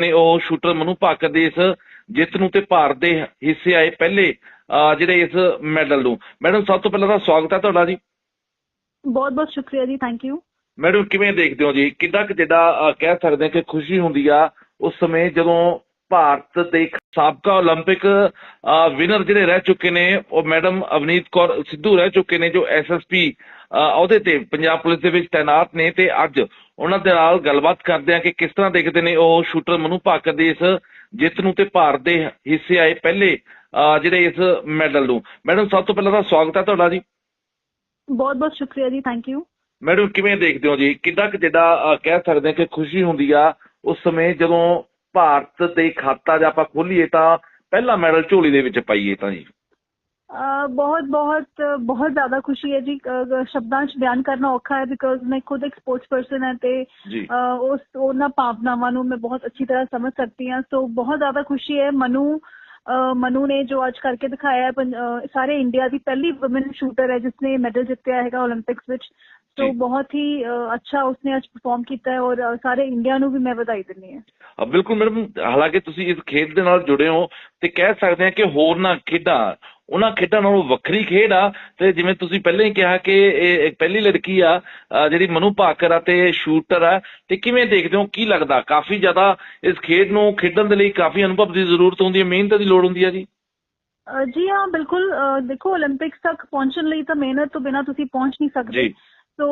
ਨੇ ਉਹ ਸ਼ੂਟਰ ਮਨੂ ਭਾਕਰ ਦੇ ਇਸ ਜਿੱਤ ਨੂੰ ਤੇ ਭਾਰਤ ਦੇ ਹਿੱਸੇ ਆਏ ਪਹਿਲੇ ਅਹ, ਜਿਹੜੇ ਇਸ ਮੈਡਲ ਨੂੰ ਮੈਡਮ ਸਭ ਤੋਂ ਪਹਿਲਾਂ ਤਾਂ ਸਵਾਗਤ ਹੈ ਤੁਹਾਡਾ ਜੀ ਬਹੁਤ ਬਹੁਤ ਸ਼ੁਕਰੀਆ ਜੀ ਥੈਂਕ ਯੂ ਮੈਡਮ ਕਿਵੇਂ ਦੇਖਦੇ ਹੋ ਜੀ ਕਿੰਨਾ ਕੁ ਜਿਹੜਾ ਅਹ, ਕਹਿ ਸਕਦੇ ਹਾਂ ਕਿ ਖੁਸ਼ੀ ਹੁੰਦੀ ਆ ਉਸ ਸਮੇਂ ਜਦੋਂ ਭਾਰਤ ਦੇ ਸਾਬਕਾ 올림픽 ਵਿਨਰ ਜਿਹੜੇ ਰਹਿ ਚੁੱਕੇ ਨੇ ਉਹ ਮੈਡਮ ਅਵਨੀਤ ਕੌਰ ਸਿੱਧੂ ਰਹਿ ਚੁੱਕੇ ਨੇ ਜੋ ਐਸਐਸਪੀ ਅਹੁਦੇ ਤੇ ਪੰਜਾਬ ਪੁਲਿਸ ਦੇ ਵਿੱਚ ਤਾਇਨਾਤ ਨੇ ਤੇ ਅੱਜ ਉਹਨਾਂ ਦੇ ਨਾਲ ਗੱਲਬਾਤ ਕਰਦੇ ਆ ਕਿ ਕਿਸ ਤਰ੍ਹਾਂ ਦੇਖਦੇ ਨੇ ਉਹ ਸ਼ੂਟਰ ਮਨੂ ਭਾਕਰ ਦੇ ਇਸ ਜਿੱਤ ਨੂੰ ਤੇ ਭਾਰਤ ਦੇ ਹਿੱਸੇ ਆਏ ਪਹਿਲੇ ਜਿਹੜੇ ਇਸ ਮੈਡਲ ਨੂੰ। ਮੈਡਮ ਸਭ ਤੋਂ ਪਹਿਲਾਂ ਤਾਂ ਸਵਾਗਤ ਹੈ ਤੁਹਾਡਾ ਜੀ। ਬਹੁਤ ਬਹੁਤ ਸ਼ੁਕਰੀਆ ਜੀ ਥੈਂਕ ਯੂ ਮੈਡਮ ਕਿਵੇਂ ਦੇਖਦੇ ਹੋ ਜੀ? ਕਿੰਨਾ ਕੁ ਜਿਹੜਾ ਕਹਿ ਸਕਦੇ ਹਾਂ ਕਿ ਖੁਸ਼ੀ ਹੁੰਦੀ ਆ ਉਸ ਸਮੇਂ ਜਦੋਂ ਭਾਰਤ ਦੇ ਖਾਤਾ ਜੇ ਆਪਾਂ ਖੋਲੀਏ ਤਾਂ ਪਹਿਲਾ ਮੈਡਲ ਝੋਲੀ ਦੇ ਵਿੱਚ ਪਾਈਏ ਤਾਂ ਜੀ। बहुत बहुत बहुत ज़्यादा खुशी है जी। शब्दांश बयान करना औखा है बिकॉज़ मैं खुद एक स्पोर्ट्स पर्सन है ते उस ना पापनामा मैं बहुत अच्छी तरह समझ सकती हूँ। सो बहुत ज़्यादा खुशी है। मनु मनु ने जो आज करके दिखाया है सारे इंडिया की पहली वुमेन शूटर है जिसने मेडल जितया है ओलंपिक्स विच तो बहुत ही अच्छा उसने आज परफॉर्म किया है और सारे इंडिया नु भी मैं बधाई देनी है बिल्कुल मैडम हालाँकि इस खेल जुड़े हो तो कह सकते हैं कि होर ना खेडा ਉਹਨਾਂ ਖੇਡਾਂ ਨਾਲੋਂ ਵੱਖਰੀ ਖੇਡ ਆ ਤੇ ਜਿਵੇਂ ਤੁਸੀਂ ਪਹਿਲਾਂ ਹੀ ਕਿਹਾ ਕਿ ਇਹ ਪਹਿਲੀ ਲੜਕੀ ਆ ਜਿਹੜੀ ਮਨੂ ਭਾਕਰ ਆ ਤੇ ਸ਼ੂਟਰ ਆ ਤੇ ਕਿਵੇਂ ਦੇਖਦੇ ਹੋ ਕੀ ਲੱਗਦਾ? ਕਾਫੀ ਜ਼ਿਆਦਾ ਇਸ ਖੇਡ ਨੂੰ ਖੇਡਣ ਦੇ ਲਈ ਕਾਫੀ ਅਨੁਭਵ ਦੀ ਜ਼ਰੂਰਤ ਹੁੰਦੀ ਹੈ ਮਿਹਨਤ ਦੀ ਲੋੜ ਹੁੰਦੀ ਹੈ ਜੀ? ਜੀ ਹਾਂ ਬਿਲਕੁਲ ਦੇਖੋ 올림픽ਸ ਤੱਕ ਪਹੁੰਚਣ ਲਈ ਤਾਂ ਮਿਹਨਤ ਤੋਂ ਬਿਨਾ ਤੁਸੀਂ ਪਹੁੰਚ ਨਹੀਂ ਸਕਦੇ। ਸੋ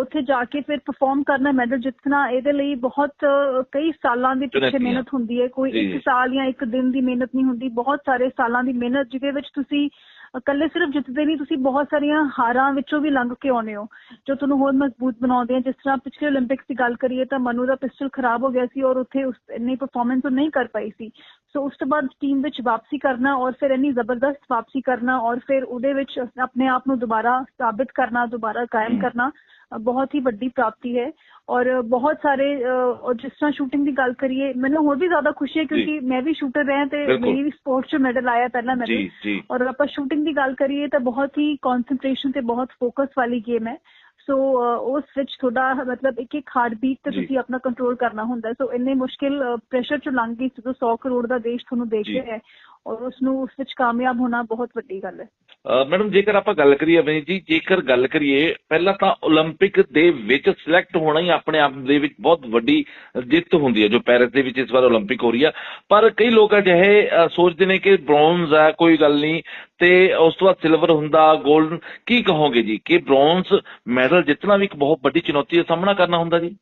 ਉੱਥੇ ਜਾ ਕੇ ਫਿਰ ਪਰਫਾਰਮ ਕਰਨਾ ਮੈਡਲ ਜਿੱਤਣਾ ਇਹਦੇ ਲਈ ਬਹੁਤ ਕਈ ਸਾਲਾਂ ਦੀ ਪਿੱਛੇ। ਮਿਹਨਤ ਹੁੰਦੀ ਹੈ ਕੋਈ ਇੱਕ। ਸਾਲ ਜਾਂ ਇੱਕ ਦਿਨ ਦੀ ਮਿਹਨਤ ਨਹੀਂ ਹੁੰਦੀ ਬਹੁਤ ਸਾਰੇ ਸਾਲਾਂ ਦੀ ਮਿਹਨਤ ਜਿਹਦੇ ਵਿੱਚ ਤੁਸੀਂ ਇਕੱਲੇ ਸਿਰਫ ਜਿੱਤਦੇ ਨਹੀਂ, ਤੁਸੀਂ ਬਹੁਤ ਸਾਰੀਆਂ ਹਾਰਾਂ ਵਿੱਚੋਂ ਵੀ ਲੰਘ ਕੇ ਆਉਨੇ ਹੋ। ਜੋ ਤੁਹਾਨੂੰ ਹੋਰ ਮਜ਼ਬੂਤ ਬਣਾਉਂਦੇ ਆ, ਜਿਸ ਤਰ੍ਹਾਂ ਪਿਛਲੇ 올림픽ਸ ਦੀ ਗੱਲ ਕਰੀਏ ਤਾਂ ਮਨੂ ਦਾ ਪਿਸਟਲ ਖਰਾਬ ਹੋ ਗਿਆ ਸੀ ਔਰ ਉੱਥੇ ਉਸ ਇੰਨੀ ਪਰਫਾਰਮੈਂਸ ਉਹ ਨਹੀਂ ਕਰ ਪਾਈ ਸੀ। ਸੋ ਉਸ ਤੋਂ ਬਾਅਦ ਟੀਮ ਵਿੱਚ ਵਾਪਸੀ ਕਰਨਾ ਔਰ ਫਿਰ ਇੰਨੀ ਜ਼ਬਰਦਸਤ ਵਾਪਸੀ ਕਰਨਾ ਔਰ ਫਿਰ ਉਹਦੇ ਵਿੱਚ ਆਪਣੇ ਆਪ ਨੂੰ ਦੁਬਾਰਾ ਸਾਬਿਤ ਕਰਨਾ, ਦੁਬਾਰਾ ਕਾਇਮ ਕਰਨਾ ਬਹੁਤ ਹੀ ਵੱਡੀ ਪ੍ਰਾਪਤੀ ਹੈ ਔਰ ਬਹੁਤ ਸਾਰੇ ਔਰ ਜਿਸ ਤਰ੍ਹਾਂ ਸ਼ੂਟਿੰਗ ਦੀ ਗੱਲ ਕਰੀਏ ਮੈਨੂੰ ਹੋਰ ਵੀ ਜ਼ਿਆਦਾ ਖੁਸ਼ੀ ਹੈ ਕਿਉਂਕਿ ਮੈਂ ਵੀ ਸ਼ੂਟਰ ਰਿਹਾ ਤੇ। ਮੇਰੀ ਵੀ ਸਪੋਰਟਸ 'ਚ ਮੈਡਲ ਆਇਆ ਪਹਿਲਾ ਮੈਡਲ ਔਰ ਆਪਾਂ ਸ਼ੂਟਿੰਗ ਦੀ ਗੱਲ ਕਰੀਏ ਤਾਂ ਬਹੁਤ ਹੀ ਕਨਸੈਂਟਰੇਸ਼ਨ ਤੇ ਬਹੁਤ ਫੋਕਸ ਵਾਲੀ ਗੇਮ ਹੈ ਸੋ ਉਸ ਵਿੱਚ ਥੋੜਾ ਮਤਲਬ ਇੱਕ ਇੱਕ ਹਾਰਟ ਬੀਟ ਤੇ। ਤੁਸੀਂ ਆਪਣਾ ਕੰਟਰੋਲ ਕਰਨਾ ਹੁੰਦਾ ਸੋ ਇੰਨੇ ਮੁਸ਼ਕਿਲ ਪ੍ਰੈਸ਼ਰ ਚ ਲੰਘ ਗਈ ਜਦੋਂ 100 ਕਰੋੜ ਦਾ ਦੇਸ਼ ਤੁਹਾਨੂੰ ਦੇਖ। ਰਿਹਾ ਹੈ ਔਰ ਉਸ ਨੂੰ ਉਸ ਵਿੱਚ ਕਾਮਯਾਬ ਹੋਣਾ ਬਹੁਤ ਵੱਡੀ ਗੱਲ ਹੈ ਮੈਡਮ ਜੇਕਰ ਆਪਾਂ ਗੱਲ ਕਰੀਏ ਅਵਨੀਤ ਜੀ ਜੇਕਰ ਗੱਲ ਕਰੀਏ ਪਹਿਲਾਂ ਤਾਂ 올림픽 ਦੇ ਵਿੱਚ ਸਿਲੈਕਟ ਹੋਣਾ ਹੀ ਆਪਣੇ ਆਪ ਦੇ ਵਿੱਚ ਬਹੁਤ ਵੱਡੀ ਜਿੱਤ ਹੁੰਦੀ ਹੈ ਜੋ ਪੈਰਿਸ ਦੇ ਵਿੱਚ ਇਸ ਵਾਰ 올림픽 ਹੋ ਰਹੀ ਆ। ਪਰ ਕਈ ਲੋਕ ਅਜਿਹੇ ਸੋਚਦੇ ਨੇ ਕਿ ਬ੍ਰੌਂਜ਼ ਆ ਕੋਈ ਗੱਲ ਨਹੀਂ ਤੇ ਉਸ ਤੋਂ ਬਾਅਦ ਸਿਲਵਰ ਹੁੰਦਾ 골ਡ ਕੀ ਕਹੋਗੇ ਜੀ? ਕਿ ਬ੍ਰੌਂਜ਼ ਮੈਡਲ ਜਿੱਤਣਾ ਵੀ ਇੱਕ ਬਹੁਤ ਵੱਡੀ ਚੁਣੌਤੀ ਦਾ ਸਾਹਮਣਾ ਕਰਨਾ ਹੁੰਦਾ ਜੀ?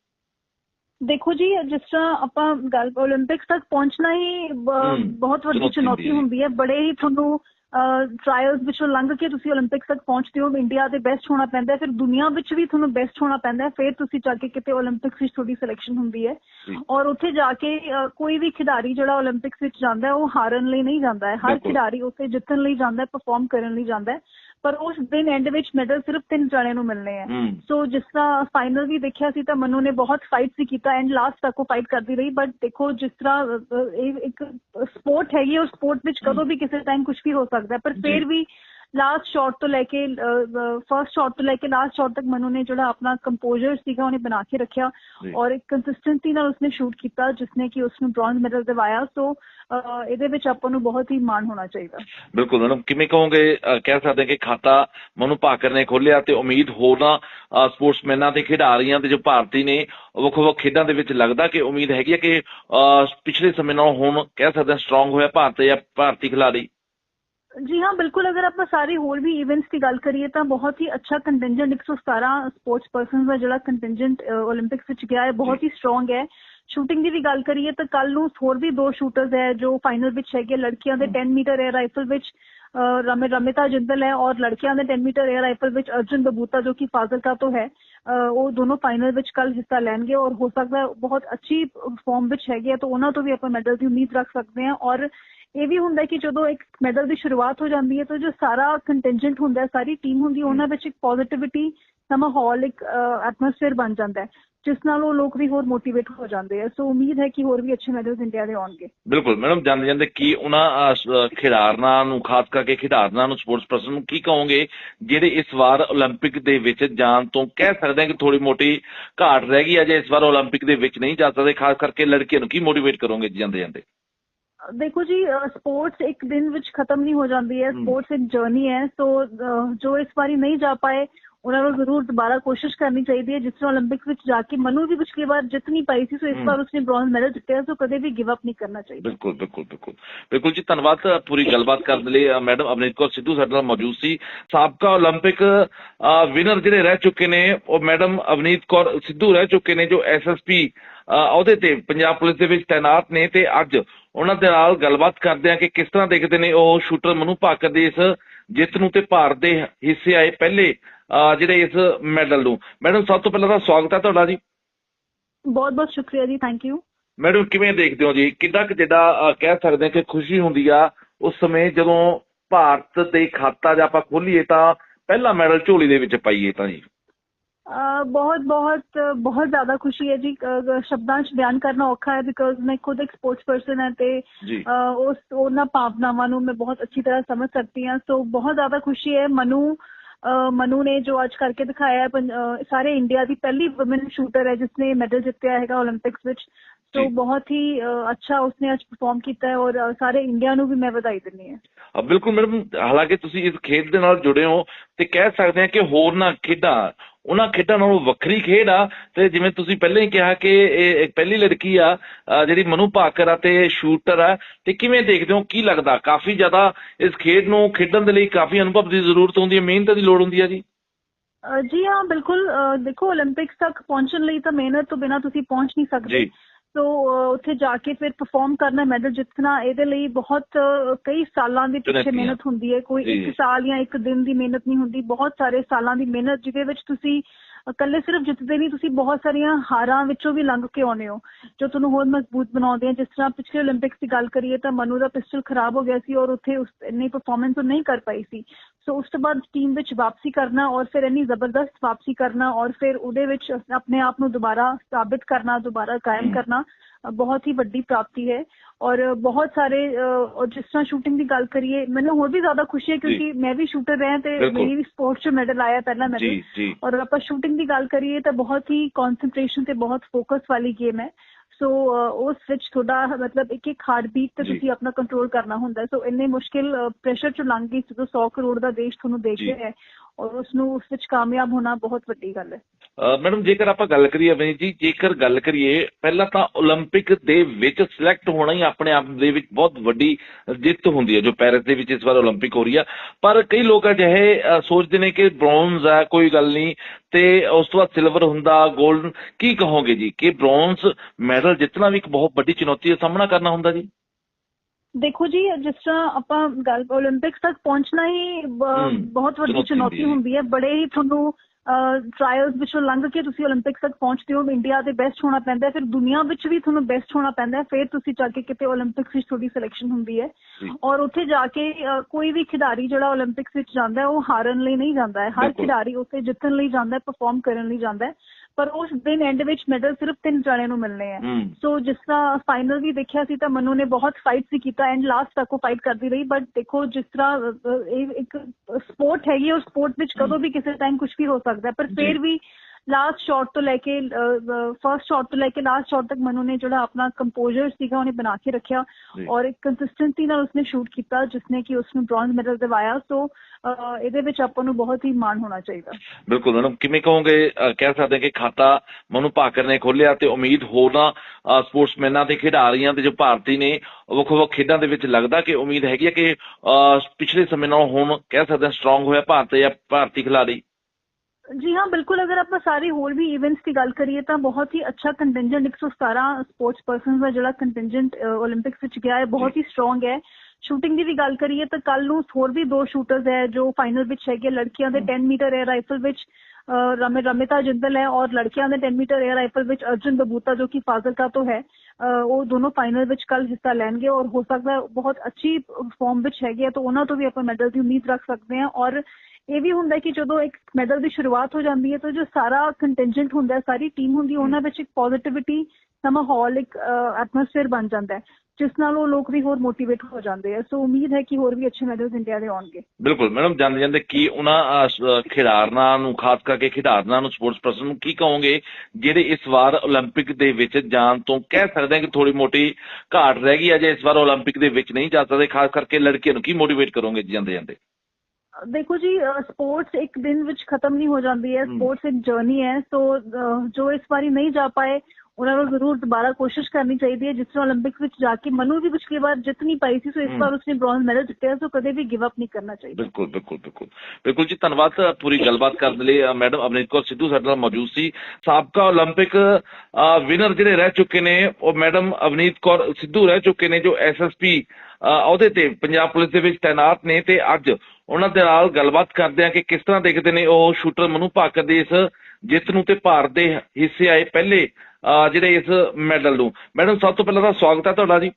ਦੇਖੋ ਜੀ ਜਿਸ ਤਰ੍ਹਾਂ ਆਪਾਂ ਗੱਲ 올림픽ਸ ਤੱਕ ਪਹੁੰਚਣਾ ਹੀ ਬਹੁਤ ਵੱਡੀ ਚੁਣੌਤੀ ਹੁੰਦੀ ਹੈ। ਬੜੇ ਹੀ ਤੁਹਾਨੂੰ ਟ੍ਰਾਇਲਸ ਵਿੱਚੋਂ ਲੰਘ ਕੇ ਤੁਸੀਂ 올림픽ਸ ਤੱਕ ਪਹੁੰਚਦੇ ਹੋ ਇੰਡੀਆ ਦੇ ਬੈਸਟ ਹੋਣਾ ਪੈਂਦਾ ਫਿਰ ਦੁਨੀਆ ਵਿੱਚ ਵੀ ਤੁਹਾਨੂੰ ਬੈਸਟ ਹੋਣਾ ਪੈਂਦਾ ਫਿਰ ਤੁਸੀਂ ਜਾ ਕੇ ਕਿਤੇ 올림픽ਸ ਵਿੱਚ ਤੁਹਾਡੀ ਸਿਲੈਕਸ਼ਨ ਹੁੰਦੀ ਹੈ। ਔਰ ਉੱਥੇ ਜਾ ਕੇ ਕੋਈ ਵੀ ਖਿਡਾਰੀ ਜਿਹੜਾ 올림픽ਸ ਵਿੱਚ ਜਾਂਦਾ ਉਹ ਹਾਰਨ ਲਈ ਨਹੀਂ ਜਾਂਦਾ ਹਰ ਖਿਡਾਰੀ ਉੱਥੇ ਜਿੱਤਣ ਲਈ ਜਾਂਦਾ ਹੈ ਪਰਫਾਰਮ ਕਰਨ ਲਈ ਜਾਂਦਾ ਪਰ ਉਸ ਦਿਨ ਐਂਡ ਵਿੱਚ ਮੈਡਲ ਸਿਰਫ ਤਿੰਨ ਜਣਿਆਂ ਨੂੰ ਮਿਲਣੇ ਆ। ਸੋ ਜਿਸ ਤਰ੍ਹਾਂ ਫਾਈਨਲ ਵੀ ਦੇਖਿਆ ਸੀ ਤਾਂ ਮਨੂ ਨੇ ਬਹੁਤ ਫਾਈਟ ਸੀ ਕੀਤਾ ਐਂਡ ਲਾਸਟ ਤੱਕ ਉਹ ਫਾਈਟ ਕਰਦੀ ਰਹੀ। ਬਟ ਦੇਖੋ ਜਿਸ ਤਰ੍ਹਾਂ ਇਹ ਇੱਕ ਸਪੋਰਟ ਹੈਗੀ ਉਹ ਸਪੋਰਟ ਵਿੱਚ ਕਦੋਂ ਵੀ ਕਿਸੇ ਟਾਈਮ ਕੁਝ ਵੀ ਹੋ ਸਕਦਾ। ਪਰ। ਫਿਰ ਵੀ ਲਾਸਟ ਸ਼ਾਟ ਤੋਂ ਲੈ ਕੇ ਫਰਸਟ ਸ਼ਾਟ ਤੋਂ ਲੈ ਕੇ ਲਾਸਟ ਸ਼ਾਟ ਤੱਕ ਮਨੂ ਨੇ ਜਿਹੜਾ ਆਪਣਾ ਕੰਪੋਜ਼ਰ ਸੀਗਾ ਉਹਨੇ ਬਣਾ ਕੇ ਰੱਖਿਆ। ਔਰ ਇੱਕ ਕੰਸਿਸਟੈਂਸੀ ਨਾਲ ਉਸਨੇ ਸ਼ੂਟ ਕੀਤਾ ਜਿਸਨੇ ਕਿ ਉਸ ਨੂੰ ਬ੍ਰੌਂਜ਼ ਮੈਡਲ ਦਿਵਾਇਆ ਸੋ ਇਹਦੇ ਵਿੱਚ ਆਪਾਂ ਨੂੰ ਬਹੁਤ ਹੀ ਮਾਣ ਹੋਣਾ ਚਾਹੀਦਾ। ਬਿਲਕੁਲ ਮੈਡਮ ਕਿਵੇਂ ਕਹੋਗੇ ਕਹਿ ਸਕਦੇ ਕਿ ਖਾਤਾ ਮਨੂ ਭਾਕਰ ਨੇ ਖੋਲਿਆ ਤੇ ਉਮੀਦ ਅਹ ਸਪੋਰਟਸਮੈਨਾਂ ਤੇ ਖਿਡਾਰੀਆਂ ਤੇ ਜੋ ਭਾਰਤੀ ਨੇ ਵੱਖ ਵੱਖ ਖੇਡਾਂ ਦੇ ਵਿੱਚ ਲੱਗਦਾ ਕਿ ਉਮੀਦ ਹੈਗੀ ਹੈ ਕਿ ਪਿਛਲੇ ਸਮੇਂ ਨਾਲੋਂ ਹੁਣ ਕਹਿ ਸਕਦੇ ਹਾਂ ਸਟਰੋਂਗ ਹੋਇਆ ਭਾਰਤ ਜਾਂ ਭਾਰਤੀ ਖਿਡਾਰੀ? ਜੀ ਹਾਂ ਬਿਲਕੁਲ ਅਗਰ ਆਪਾਂ ਸਾਰੇ ਹੋਰ ਵੀ ਇਵੈਂਟਸ ਦੀ ਗੱਲ ਕਰੀਏ ਤਾਂ ਬਹੁਤ ਹੀ ਅੱਛਾ ਕੰਟਿੰਜੈਂਟ 117 ਸਪੋਰਟਸ ਪਰਸਨਸ ਦਾ ਜਿਹੜਾ ਕੰਟਿੰਜੈਂਟ 올림픽ਸ ਵਿੱਚ ਗਿਆ ਹੈ ਬਹੁਤ ਹੀ ਸਟਰੋਂਗ ਹੈ। ਸ਼ੂਟਿੰਗ ਦੀ ਵੀ ਗੱਲ ਕਰੀਏ ਤਾਂ ਕੱਲ ਨੂੰ ਹੋਰ ਵੀ ਦੋ ਸ਼ੂਟਰਸ ਹੈ ਜੋ ਫਾਈਨਲ ਵਿੱਚ ਹੈਗੇ ਲੜਕੀਆਂ ਦੇ 10 ਮੀਟਰ 에ਅਰ ਰਾਈਫਲ ਵਿੱਚ ਰਮੇ ਰਮਿਤਾ ਜਿੰਦਲ ਹੈ ਔਰ ਲੜਕੀਆਂ ਦੇ 10 ਮੀਟਰ 에ਅਰ ਰਾਈਫਲ ਵਿੱਚ ਅਰਜੁਨ ਬਬੂਤਾ ਜੋ ਕਿ ਫਾਜ਼ਿਲਕਾ ਤੋਂ ਹੈ। ਉਹ ਦੋਨੋਂ ਫਾਈਨਲ ਵਿੱਚ ਕੱਲ ਹਿੱਸਾ ਲੈਣਗੇ ਔਰ ਹੋ ਸਕਦਾ ਬਹੁਤ ਅੱਛੀ ਫਾਰਮ ਵਿੱਚ ਹੈਗੇ ਤਾਂ ਉਹਨਾਂ ਤੋਂ ਵੀ ਆਪਾਂ ਮੈਡਲ ਦੀ ਉਮੀਦ ਰੱਖ ਸਕਦੇ ਹਾਂ ਔਰ ਇਹ ਵੀ ਹੁੰਦਾ ਹੈ ਕਿ ਜਦੋਂ ਇੱਕ ਮੈਡਲ ਦੀ ਸ਼ੁਰੂਆਤ ਹੋ ਜਾਂਦੀ ਹੈ ਤਾਂ ਜੋ ਸਾਰਾ ਕੰਟਿੰਜੈਂਟ ਹੁੰਦਾ ਹੈ ਸਾਰੀ ਟੀਮ ਹੁੰਦੀ ਹੈ ਉਹਨਾਂ ਵਿੱਚ ਇੱਕ ਪੋਜ਼ਿਟਿਵਿਟੀ ਦਾ ਮਾਹੌਲ ਇੱਕ ਐਟਮੋਸਫੇਅਰ ਬਣ ਜਾਂਦਾ ਹੈ ਜਿਸ ਨਾਲ ਉਹ ਲੋਕ ਵੀ ਹੋਰ ਮੋਟੀਵੇਟ ਹੋ ਜਾਂਦੇ ਆ ਸੋ ਉਮੀਦ ਹੈ ਕਿ ਹੋਰ ਵੀ ਅੱਛੇ ਮੈਡਲਸ ਇੰਡੀਆ ਦੇ ਆਉਣਗੇ ਬਿਲਕੁਲ ਮੈਡਮ ਜਾਂਦੇ ਜਾਂਦੇ ਕੀ ਉਹਨਾਂ ਅਹ, ਸ- ਖਿਡਾਰਨਾਂ ਨੂੰ ਖਾਸ ਕਰਕੇ ਖਿਡਾਰਨਾਂ ਨੂੰ ਸਪੋਰਟਸ ਪਰਸਨ ਨੂੰ ਕੀ ਕਹੋਗੇ ਜਿਹੜੇ ਇਸ ਵਾਰ 올림픽 ਦੇ ਵਿੱਚ ਜਾਣ ਤੋਂ ਕਹਿ ਸਕਦੇ ਸਕਦੇ ਹਾਂ ਕਿ ਥੋੜੀ ਮੋਟੀ ਘਾਟ ਰਹਿ ਗਈ ਹੈ ਜੇ ਇਸ ਵਾਰ 올림픽 ਦੇ ਵਿੱਚ ਨਹੀਂ ਜਾ ਸਕਦੇ ਖਾਸ ਕਰਕੇ ਲੜਕੀਆਂ ਨੂੰ ਕੀ ਮੋਟੀਵੇਟ ਕਰੋਗੇ ਜੀ ਜਾਂਦੇ ਜਾਂਦੇ ਦੇਖੋ ਜੀ ਸਪੋਰਟਸ ਇੱਕ ਦਿਨ ਵਿੱਚ ਖਤਮ ਨਹੀਂ ਹੋ ਜਾਂਦੀ ਹੈ ਸਪੋਰਟਸ ਇੱਕ ਜਰਨੀ ਹੈ ਸੋ ਜੋ ਇਸ ਵਾਰੀ ਨਹੀਂ ਜਾ ਪਾਏ ਉਹਨਾਂ ਨੂੰ ਜ਼ਰੂਰ ਦੁਬਾਰਾ ਕੋਸ਼ਿਸ਼ ਕਰਨੀ ਚਾਹੀਦੀ ਹੈ ਜਿਸ ਤਰ੍ਹਾਂ 올림픽 ਵਿੱਚ ਜਾ ਕੇ ਮਨੂ ਵੀ ਪਿਛਲੀ ਵਾਰ ਜਿੱਤ ਨਹੀਂ ਪਾਈ ਸੀ ਸੋ ਇਸ ਵਾਰ ਉਸਨੇ ਬ੍ਰੌਂਜ਼ ਮੈਡਲ ਜਿੱਤਿਆ ਸੋ ਕਦੇ ਵੀ ਗਿਵ ਅਪ ਨਹੀਂ ਕਰਨਾ ਚਾਹੀਦਾ। ਬਿਲਕੁਲ ਬਿਲਕੁਲ ਬਿਲਕੁਲ। ਬਿਲਕੁਲ ਜੀ ਧੰਨਵਾਦ ਪੂਰੀ ਗੱਲਬਾਤ ਕਰਨ ਲਈ ਮੈਡਮ ਅਮਰਿਤ ਕੌਰ ਸਿੱਧੂ ਸਾਡੇ ਨਾਲ ਮੌਜੂਦ ਸੀ। ਸਾਬਕਾ 올림픽 ਵਿਨਰ ਜਿਹੜੇ ਰਹਿ ਚੁੱਕੇ ਨੇ ਉਹ ਮੈਡਮ ਅਵਨੀਤ ਕੌਰ ਸਿੱਧੂ ਰਹਿ ਚੁੱਕੇ ਨੇ ਜੋ ਐਸਐਸਪੀ ਉਹਦੇ ਤੇ ਪੰਜਾਬ ਪੁਲਿਸ ਦੇ ਵਿੱਚ ਤਾਇਨਾਤ ਨੇ ਤੇ ਅੱਜ ਉਹਨਾਂ ਦੇ ਨਾਲ ਗੱਲਬਾਤ ਕਰਦੇ ਆ ਕਿ ਕਿਸ ਤਰ੍ਹਾਂ ਦੇਖਦੇ ਨੇ ਉਹ ਸ਼ੂਟਰ ਮਨੂ ਭਾਕਰ ਦੀ ਇਸ ਜਿੱਤ ਨੂੰ ਤੇ ਭਾਰਤ ਦੇ ਹਿੱਸੇ ਆਏ ਪਹਿਲੇ ਜਿਹੜੇ ਇਸ ਮੈਡਲ ਨੂੰ। ਮੈਡਮ ਸਭ ਤੋਂ ਪਹਿਲਾਂ ਤਾਂ ਸਵਾਗਤ ਹੈ ਤੁਹਾਡਾ ਜੀ। ਬਹੁਤ ਬਹੁਤ ਸ਼ੁਕਰੀਆ ਜੀ ਥੈਂਕ ਯੂ ਮੈਡਮ ਕਿਵੇਂ ਦੇਖਦੇ ਹੋ ਜੀ? ਕਿੰਨਾ ਕੁ ਜਿਹੜਾ ਕਹਿ ਸਕਦੇ ਕਿ ਖੁਸ਼ੀ ਹੁੰਦੀ ਆ ਉਸ ਸਮੇਂ ਜਦੋਂ ਭਾਰਤ ਦੇ ਖਾਤਾ ਜਾਂ ਆਪਾਂ ਖੋਲੀਏ ਤਾਂ ਪਹਿਲਾ ਮੈਡਲ ਝੋਲੀ ਦੇ ਵਿੱਚ ਪਾਈਏ ਤਾਂ ਜੀ। ਬਹੁਤ ਬਹੁਤ ਬਹੁਤ ਜ਼ਿਆਦਾ ਖੁਸ਼ੀ ਹੈ ਜੀ। ਅਹ ਸ਼ਬਦਾਂ 'ਚ ਬਿਆਨ ਕਰਨਾ ਔਖਾ ਹੈ ਬਿਕੋਜ਼ ਮੈਂ ਖੁਦ ਇੱਕ ਸਪੋਰਟਸ ਪਰਸਨ ਹਾਂ ਤੇ ਜੀ। ਅਹ, ਉਸ ਉਹਨਾਂ ਭਾਵਨਾਵਾਂ ਨੂੰ ਮੈਂ ਬਹੁਤ ਅੱਛੀ ਤਰ੍ਹਾਂ ਸਮਝ ਸਕਦੀ ਹਾਂ। ਸੋ ਬਹੁਤ ਜ਼ਿਆਦਾ ਖੁਸ਼ੀ ਹੈ। ਮਨੂ ਅਹ, ਮਨੂ ਨੇ ਜੋ ਅੱਜ ਕਰਕੇ ਦਿਖਾਇਆ ਹੈ ਪੰਜ- ਅਹ, ਸਾਰੇ ਇੰਡੀਆ ਦੀ ਪਹਿਲੀ ਵੁਮਨ ਸ਼ੂਟਰ ਹੈ ਜਿਸਨੇ ਮੈਡਲ ਜਿੱਤਿਆ ਹੈਗਾ 올림픽ਸ ਵਿੱਚ। ਸੋ ਜੀ। ਬਹੁਤ ਹੀ ਅਹ, ਅੱਛਾ ਉਸਨੇ ਅੱਜ ਪਰਫਾਰਮ ਕੀਤਾ ਹੈ ਔਰ ਅਹ, ਸਾਰੇ ਇੰਡੀਆ ਨੂੰ ਵੀ ਮੈਂ ਵਧਾਈ ਦਿੰਦੀ ਹਾਂ। ਅ, ਬਿਲਕੁਲ ਮੈਡਮ ਹਾਲਾਂਕਿ ਤੁਸੀਂ ਇਸ ਖੇਡ ਦੇ ਨਾਲ ਜੁੜੇ ਹੋ ਤੇ ਕਹਿ ਸਕਦੇ ਹਾਂ ਕਿ ਹੋਰ ਨਾ ਖੇਡਾਂ ਉਹਨਾਂ ਖੇਡਾਂ ਨਾਲੋਂ ਵੱਖਰੀ ਖੇਡ ਆ ਤੇ ਜਿਵੇਂ ਤੁਸੀਂ ਪਹਿਲਾਂ ਹੀ ਕਿਹਾ ਕਿ ਇਹ ਪਹਿਲੀ ਲੜਕੀ ਆ ਜਿਹੜੀ ਮਨੂ ਭਾਕਰ ਆ ਤੇ ਸ਼ੂਟਰ ਆ ਤੇ ਕਿਵੇਂ ਦੇਖਦੇ ਹੋ? ਕੀ ਲੱਗਦਾ? ਕਾਫੀ ਜ਼ਿਆਦਾ ਇਸ ਖੇਡ ਨੂੰ ਖੇਡਣ ਦੇ ਲਈ ਕਾਫੀ ਅਨੁਭਵ ਦੀ ਜ਼ਰੂਰਤ ਹੁੰਦੀ ਹੈ ਮਿਹਨਤ ਦੀ ਲੋੜ ਹੁੰਦੀ ਹੈ ਜੀ? ਜੀ ਹਾਂ ਬਿਲਕੁਲ ਦੇਖੋ 올림픽ਸ ਤੱਕ ਪਹੁੰਚਣ ਲਈ ਤਾਂ ਮਿਹਨਤ ਤੋਂ ਬਿਨਾ ਤੁਸੀਂ ਪਹੁੰਚ ਨਹੀਂ ਸਕਦੇ। ਸੋ uh, ਉੱਥੇ ਜਾ ਕੇ ਫਿਰ ਪਰਫਾਰਮ ਕਰਨਾ ਮੈਡਲ ਜਿੱਤਣਾ ਇਹਦੇ ਲਈ ਬਹੁਤ ਕਈ ਸਾਲਾਂ ਦੀ ਪਿੱਛੇ ਮਿਹਨਤ ਹੁੰਦੀ ਹੈ। ਕੋਈ ਇੱਕ ਸਾਲ ਜਾਂ ਇੱਕ ਦਿਨ ਦੀ ਮਿਹਨਤ ਨਹੀਂ ਹੁੰਦੀ। ਬਹੁਤ ਸਾਰੇ ਸਾਲਾਂ ਦੀ ਮਿਹਨਤ ਜਿਹਦੇ ਵਿੱਚ ਤੁਸੀਂ ਇਕੱਲੇ ਸਿਰਫ ਜਿੱਤਦੇ ਨਹੀਂ ਤੁਸੀਂ ਬਹੁਤ ਸਾਰੀਆਂ ਹਾਰਾਂ ਵਿੱਚੋਂ ਵੀ ਲੰਘ ਕੇ ਆਉਂਦੇ ਹੋ। ਜੋ ਤੁਹਾਨੂੰ ਹੋਰ ਮਜ਼ਬੂਤ ਬਣਾਉਂਦੇ ਆ। ਜਿਸ ਤਰ੍ਹਾਂ ਪਿਛਲੇ 올림픽ਸ ਦੀ ਗੱਲ ਕਰੀਏ ਤਾਂ ਮਨੂ ਦਾ ਪਿਸਟਲ ਖਰਾਬ ਹੋ ਗਿਆ ਸੀ ਔਰ ਉੱਥੇ ਉਸ ਇੰਨੀ ਪਰਫਾਰਮੈਂਸ ਨਹੀਂ ਕਰ ਪਾਈ ਸੀ। ਸੋ ਉਸ ਤੋਂ ਬਾਅਦ ਟੀਮ ਵਿੱਚ ਵਾਪਸੀ ਕਰਨਾ ਔਰ ਫਿਰ ਇੰਨੀ ਜ਼ਬਰਦਸਤ ਵਾਪਸੀ ਕਰਨਾ ਔਰ ਫਿਰ ਉਹਦੇ ਵਿੱਚ ਆਪਣੇ ਆਪ ਨੂੰ ਦੁਬਾਰਾ ਸਾਬਿਤ ਕਰਨਾ ਦੁਬਾਰਾ ਕਾਇਮ। ਕਰਨਾ ਬਹੁਤ ਹੀ ਵੱਡੀ ਪ੍ਰਾਪਤੀ ਹੈ। ਔਰ ਬਹੁਤ ਸਾਰੇ ਜਿਸ ਤਰ੍ਹਾਂ ਸ਼ੂਟਿੰਗ ਦੀ ਗੱਲ ਕਰੀਏ ਮੈਨੂੰ ਹੋਰ ਵੀ ਜ਼ਿਆਦਾ ਖੁਸ਼ੀ ਹੈ ਕਿਉਂਕਿ ਮੈਂ ਵੀ ਸ਼ੂਟਰ ਰਿਹਾ ਤੇ। ਮੇਰੀ ਵੀ ਸਪੋਰਟਸ 'ਚ ਮੈਡਲ ਆਇਆ ਪਹਿਲਾ ਜੀ ਔਰ ਆਪਾਂ ਸ਼ੂਟਿੰਗ ਦੀ ਗੱਲ ਕਰੀਏ ਤਾਂ ਬਹੁਤ ਹੀ ਕਨਸੈਂਟਰੇਸ਼ਨ ਤੇ ਬਹੁਤ ਫੋਕਸ ਵਾਲੀ ਗੇਮ ਹੈ। ਸੋ ਉਸ ਵਿੱਚ ਤੁਹਾਡਾ ਮਤਲਬ ਇੱਕ ਇੱਕ ਹਾਰਟ ਬੀਟ ਤੇ। ਤੁਸੀਂ ਆਪਣਾ ਕੰਟਰੋਲ ਕਰਨਾ ਹੁੰਦਾ ਸੋ ਇੰਨੇ ਮੁਸ਼ਕਿਲ ਪ੍ਰੈਸ਼ਰ ਚ ਲੰਘ ਗਈ ਜਦੋਂ 100 ਕਰੋੜ ਦਾ ਦੇਸ਼ ਤੁਹਾਨੂੰ ਦੇਖ। ਰਿਹਾ ਹੈ ਔਰ ਉਸ ਨੂੰ ਉਸ ਵਿੱਚ ਕਾਮਯਾਬ ਹੋਣਾ ਬਹੁਤ ਵੱਡੀ ਗੱਲ ਹੈ ਮੈਡਮ, ਜੇਕਰ ਆਪਾਂ ਗੱਲ ਕਰੀਏ ਅਵਨੀ ਜੀ, ਜੇਕਰ ਗੱਲ ਕਰੀਏ, ਪਹਿਲਾਂ ਤਾਂ 올림픽 ਦੇ ਵਿੱਚ ਸਿਲੈਕਟ ਹੋਣਾ ਹੀ ਆਪਣੇ ਆਪ ਦੇ ਵਿੱਚ ਬਹੁਤ ਵੱਡੀ ਜਿੱਤ ਹੁੰਦੀ ਹੈ, ਜੋ ਪੈਰਿਸ ਦੇ ਵਿੱਚ ਇਸ ਵਾਰ 올림픽 ਹੋ ਰਹੀ ਆ। ਪਰ ਕਈ ਲੋਕ ਅਜਿਹੇ ਸੋਚਦੇ ਨੇ ਕਿ ਬ੍ਰੌਂਜ਼ ਆ ਕੋਈ ਗੱਲ ਨਹੀਂ। ਤੇ ਉਸ ਤੋਂ ਬਾਅਦ ਸਿਲਵਰ ਹੁੰਦਾ 골ਡ ਕੀ ਕਹੋਗੇ ਜੀ? ਕਿ ਬ੍ਰੌਂਜ਼ ਮੈਡਲ ਜਿੱਤਣਾ ਵੀ ਇੱਕ ਬਹੁਤ ਵੱਡੀ ਚੁਣੌਤੀ ਦਾ ਸਾਹਮਣਾ ਕਰਨਾ ਹੁੰਦਾ ਜੀ? ਦੇਖੋ ਜੀ ਜਿਸ ਤਰ੍ਹਾਂ ਆਪਾਂ ਗੱਲ ਓਲੰਪਿਕਸ ਤੱਕ ਪਹੁੰਚਣਾ ਹੀ ਬਹੁਤ ਵੱਡੀ ਚੁਣੌਤੀ ਹੁੰਦੀ ਹੈ। ਬੜੇ ਹੀ ਤੁਹਾਨੂੰ ਟ੍ਰਾਇਲਸ ਵਿੱਚੋਂ ਲੰਘ ਕੇ ਤੁਸੀਂ ਓਲੰਪਿਕਸ ਤੱਕ ਪਹੁੰਚਦੇ ਹੋ। ਇੰਡੀਆ ਦੇ ਬੈਸਟ ਹੋਣਾ ਪੈਂਦਾ ਹੈ। ਫਿਰ ਦੁਨੀਆ ਵਿੱਚ ਵੀ ਤੁਹਾਨੂੰ ਬੈਸਟ ਹੋਣਾ ਪੈਂਦਾ ਹੈ। ਫਿਰ ਤੁਸੀਂ ਜਾ ਕੇ ਕਿਤੇ ਓਲੰਪਿਕਸ ਵਿੱਚ ਤੁਹਾਡੀ ਸਿਲੈਕਸ਼ਨ ਹੁੰਦੀ ਹੈ। ਔਰ ਉੱਥੇ ਜਾ ਕੇ ਕੋਈ ਵੀ ਖਿਡਾਰੀ ਜਿਹੜਾ ਓਲੰਪਿਕਸ ਵਿੱਚ ਜਾਂਦਾ ਹੈ ਉਹ ਹਾਰਨ ਲਈ ਨਹੀਂ ਜਾਂਦਾ ਹੈ। ਹਰ ਖਿਡਾਰੀ ਉੱਥੇ ਜਿੱਤਣ ਲਈ ਜਾਂਦਾ ਹੈ ਪਰਫਾਰਮ ਕਰਨ ਲਈ ਜਾਂਦਾ ਹੈ। ਪਰ ਉਸ ਦਿਨ ਐਂਡ ਵਿੱਚ ਮੈਡਲ ਸਿਰਫ ਤਿੰਨ ਜਣਿਆਂ ਨੂੰ ਹੈ ਹੂੰ। ਸੋ ਜਿਸ ਤਰ੍ਹਾਂ ਫਾਈਨਲ ਵੀ ਦੇਖਿਆ ਸੀ ਤਾਂ ਮਨੂ ਨੇ ਬਹੁਤ ਫਾਈਟ ਸੀ ਕੀਤਾ ਐਂਡ ਲਾਸਟ ਤੱਕ ਉਹ ਫਾਈਟ ਕਰਦੀ ਰਹੀ। ਬਟ ਦੇਖੋ ਜਿਸ ਤਰ੍ਹਾਂ ਇਹ ਇੱਕ ਸਪੋਰਟ ਹੈਗੀ ਉਸ ਸਪੋਰਟ ਵਿੱਚ ਕਦੋਂ ਵੀ ਕਿਸੇ ਟਾਈਮ ਕੁਝ ਵੀ ਹੋ ਸਕਦਾ ਪਰ। ਫਿਰ ਵੀ ਲਾਸਟ ਸ਼ਾਟ ਤੋਂ ਲੈ ਕੇ ਫਰਸਟ ਸ਼ਾਟ ਤੋਂ ਲੈ ਕੇ ਲਾਸਟ ਸ਼ਾਟ ਤੱਕ ਮਨੂ ਨੇ ਜਿਹੜਾ ਆਪਣਾ ਕੰਪੋਜ਼ਰ ਸੀਗਾ ਉਹਨੇ ਬਣਾ ਕੇ ਰੱਖਿਆ। ਔਰ ਇੱਕ ਕੰਸਿਸਟੈਂਸੀ ਨਾਲ ਉਸਨੇ ਸ਼ੂਟ ਕੀਤਾ ਜਿਸਨੇ ਕਿ ਉਸ ਨੂੰ ਬ੍ਰੌਂਜ਼ ਮੈਡਲ ਦਿਵਾਇਆ ਸੋ ਇਹਦੇ ਵਿੱਚ ਆਪਾਂ ਨੂੰ ਬਹੁਤ ਹੀ ਮਾਣ ਹੋਣਾ ਚਾਹੀਦਾ। ਬਿਲਕੁਲ ਮੈਡਮ ਕਿਵੇਂ ਕਹੋਗੇ ਕਹਿ ਸਕਦੇ ਕਿ ਖਾਤਾ ਮਨੂ ਭਾਕਰ ਨੇ ਖੋਲਿਆ ਤੇ ਉਮੀਦ ਅ, ਸਪੋਰਟਸਮੈਨਾਂ ਤੇ ਖਿਡਾਰੀਆਂ ਤੇ ਜੋ ਭਾਰਤੀ ਨੇ ਵੱਖ ਵੱਖ ਖੇਡਾਂ ਦੇ ਵਿੱਚ ਲੱਗਦਾ ਕਿ ਉਮੀਦ ਹੈਗੀ ਹੈ ਕਿ ਪਿਛਲੇ ਸਮੇਂ ਨਾਲੋਂ ਹੁਣ ਕਹਿ ਸਕਦੇ ਹਾਂ ਸਟਰੋਂਗ ਹੋਇਆ ਭਾਰਤ ਜਾਂ ਭਾਰਤੀ ਖਿਡਾਰੀ। ਜੀ ਹਾਂ ਬਿਲਕੁਲ ਅਗਰ ਆਪਾਂ ਸਾਰੇ ਹੋਰ ਵੀ ਇਵੈਂਟਸ ਦੀ ਗੱਲ ਕਰੀਏ ਤਾਂ ਬਹੁਤ ਹੀ ਅੱਛਾ ਕੰਟਿੰਜੈਂਟ 117 ਸਪੋਰਟਸ ਪਰਸਨਸ ਦਾ ਜਿਹੜਾ ਕੰਟਿੰਜੈਂਟ 올림픽ਸ ਵਿੱਚ ਗਿਆ ਹੈ ਬਹੁਤ ਹੀ ਸਟਰੋਂਗ ਹੈ। ਸ਼ੂਟਿੰਗ ਦੀ ਵੀ ਗੱਲ ਕਰੀਏ ਤਾਂ ਕੱਲ ਨੂੰ ਹੋਰ ਵੀ ਦੋ ਸ਼ੂਟਰਸ ਹੈ ਜੋ ਫਾਈਨਲ ਵਿੱਚ ਹੈਗੇ ਲੜਕੀਆਂ ਦੇ 10 ਮੀਟਰ 에ਅਰ ਰਾਈਫਲ ਵਿੱਚ ਰਮਿਤਾ ਜਿੰਦਲ ਹੈ ਔਰ ਲੜਕਿਆਂ ਦੇ 10 ਮੀਟਰ 에ਅਰ ਰਾਈਫਲ ਵਿੱਚ ਅਰਜੁਨ ਬਬੂਤਾ ਜੋ ਕਿ ਫਾਜ਼ਿਲਕਾ ਤੋਂ ਹੈ। ਉਹ ਦੋਨੋਂ ਫਾਈਨਲ ਵਿੱਚ ਕੱਲ ਹਿੱਸਾ ਲੈਣਗੇ ਔਰ ਹੋ ਸਕਦਾ ਹੈ ਬਹੁਤ ਅੱਛੀ ਫਾਰਮ ਵਿੱਚ ਹੈਗੇ ਆ ਤਾਂ ਉਹਨਾਂ ਤੋਂ ਵੀ ਆਪਾਂ ਮੈਡਲ ਦੀ ਉਮੀਦ ਰੱਖ ਸਕਦੇ ਹਾਂ ਔਰ ਇਹ ਵੀ ਹੁੰਦਾ ਹੈ ਕਿ ਜਦੋਂ ਇੱਕ ਮੈਡਲ ਦੀ ਸ਼ੁਰੂਆਤ ਹੋ ਜਾਂਦੀ ਹੈ ਤਾਂ ਜੋ ਸਾਰਾ ਕੰਟਿੰਜੈਂਟ ਹੁੰਦਾ ਹੈ ਸਾਰੀ ਟੀਮ ਹੁੰਦੀ ਹੈ ਉਹਨਾਂ ਵਿੱਚ ਇੱਕ ਪੋਜ਼ਿਟਿਵਿਟੀ ਦਾ ਮਾਹੌਲ ਇੱਕ ਐਟਮੋਸਫੇਅਰ ਬਣ ਜਾਂਦਾ ਹੈ ਜਿਸ ਨਾਲ ਉਹ ਲੋਕ ਵੀ ਹੋਰ ਮੋਟੀਵੇਟ ਹੋ ਜਾਂਦੇ ਆ ਸੋ ਉਮੀਦ ਹੈ ਕਿ ਹੋਰ ਵੀ ਅੱਛੇ ਮੈਡਲਸ ਇੰਡੀਆ ਦੇ ਆਉਣਗੇ ਬਿਲਕੁਲ ਮੈਡਮ ਜਾਂਦੇ ਜਾਂਦੇ ਕੀ ਉਹਨਾਂ ਅਹ, ਸ- ਅਹ, ਖਿਡਾਰਨਾਂ ਨੂੰ ਖਾਸ ਕਰਕੇ ਖਿਡਾਰਨਾਂ ਨੂੰ ਸਪੋਰਟਸ ਪਰਸਨ ਨੂੰ ਕੀ ਕਹੋਗੇ ਜਿਹੜੇ ਇਸ ਵਾਰ 올림픽 ਦੇ ਵਿੱਚ ਜਾਣ ਤੋਂ ਕਹਿ ਸਕਦੇ ਹਾਂ ਕਿ ਥੋੜੀ ਮੋਟੀ ਘਾਟ ਰਹਿ ਗਈ ਹੈ ਜੇ ਇਸ ਵਾਰ 올림픽 ਦੇ ਵਿੱਚ ਨਹੀਂ ਜਾ ਸਕਦੇ ਖਾਸ ਕਰਕੇ ਲੜਕੀਆਂ ਨੂੰ ਕੀ ਮੋਟੀਵੇਟ ਕਰੋਗੇ ਜਾਂਦੇ ਜਾਂਦੇ ਦੇਖੋ ਜੀ ਸਪੋਰਟਸ ਇੱਕ ਦਿਨ ਵਿੱਚ ਖਤਮ ਨਹੀਂ ਹੋ ਜਾਂਦੀ ਹੈ ਹਮ। ਸਪੋਰਟਸ ਇੱਕ ਜਰਨੀ ਹੈ ਸੋ ਅਹ, ਜੋ ਇਸ ਵਾਰੀ ਨਹੀਂ ਜਾ ਪਾਏ ਉਹਨਾਂ ਨੂੰ ਜ਼ਰੂਰ ਦੁਬਾਰਾ ਕੋਸ਼ਿਸ਼ ਕਰਨੀ ਚਾਹੀਦੀ ਹੈ ਜਿਸ ਤਰ੍ਹਾਂ 올림픽ਸ ਵਿੱਚ ਜਾ ਕੇ ਮਨੂ ਵੀ ਪਿਛਲੀ ਵਾਰ ਜਿੱਤ ਪਾਈ ਸੀ ਸੋ ਇਸ ਵਾਰ ਉਸਨੇ ਬ੍ਰੌਂਜ਼ ਮੈਡਲ ਜਿੱਤਿਆ ਸੋ ਕਦੇ ਵੀ ਗਿਵ ਅਪ ਨਹੀਂ ਕਰਨਾ ਚਾਹੀਦਾ। ਬਿਲਕੁਲ ਬਿਲਕੁਲ ਬਿਲਕੁਲ। ਬਿਲਕੁਲ ਜੀ ਧੰਨਵਾਦ ਪੂਰੀ ਗੱਲਬਾਤ ਕਰਨ ਲਈ ਮੈਡਮ ਅਮਰਿਤ ਕੌਰ ਸਿੱਧੂ ਸਾਡੇ ਨਾਲ ਮੌਜੂਦ ਸੀ। ਸਾਬਕਾ 올림픽 ਵਿਨਰ ਜਿਹੜੇ ਰਹਿ ਚੁੱਕੇ ਨੇ ਉਹ ਮੈਡਮ ਅਵਨੀਤ ਕੌਰ ਸਿੱਧੂ ਰਹਿ ਚੁੱਕੇ ਨੇ ਜੋ ਐਸਐਸਪੀ ਅਹੁਦੇ ਤੇ ਪੰਜਾਬ ਪੁਲਿਸ ਦੇ ਵਿੱਚ ਤਾਇਨਾਤ ਨੇ। ਤੇ ਅੱਜ ਉਹਨਾਂ ਦੇ ਨਾਲ ਗੱਲਬਾਤ ਕਰਦੇ ਆ ਕਿ ਕਿਸ ਤਰ੍ਹਾਂ ਦੇਖਦੇ ਨੇ ਉਹ ਸ਼ੂਟਰ ਮਨੂ ਭਾਕਰ ਦੇ ਇਸ ਜਿੱਤ ਨੂੰ ਤੇ ਭਾਰਤ ਦੇ ਹਿੱਸੇ ਆਏ ਪਹਿਲੇ ਜਿਹੜੇ ਇਸ ਮੈਡਲ ਨੂੰ। ਮੈਡਮ ਸਭ ਤੋਂ ਪਹਿਲਾਂ ਤਾਂ ਸਵਾਗਤ ਹੈ ਤੁਹਾਡਾ ਜੀ।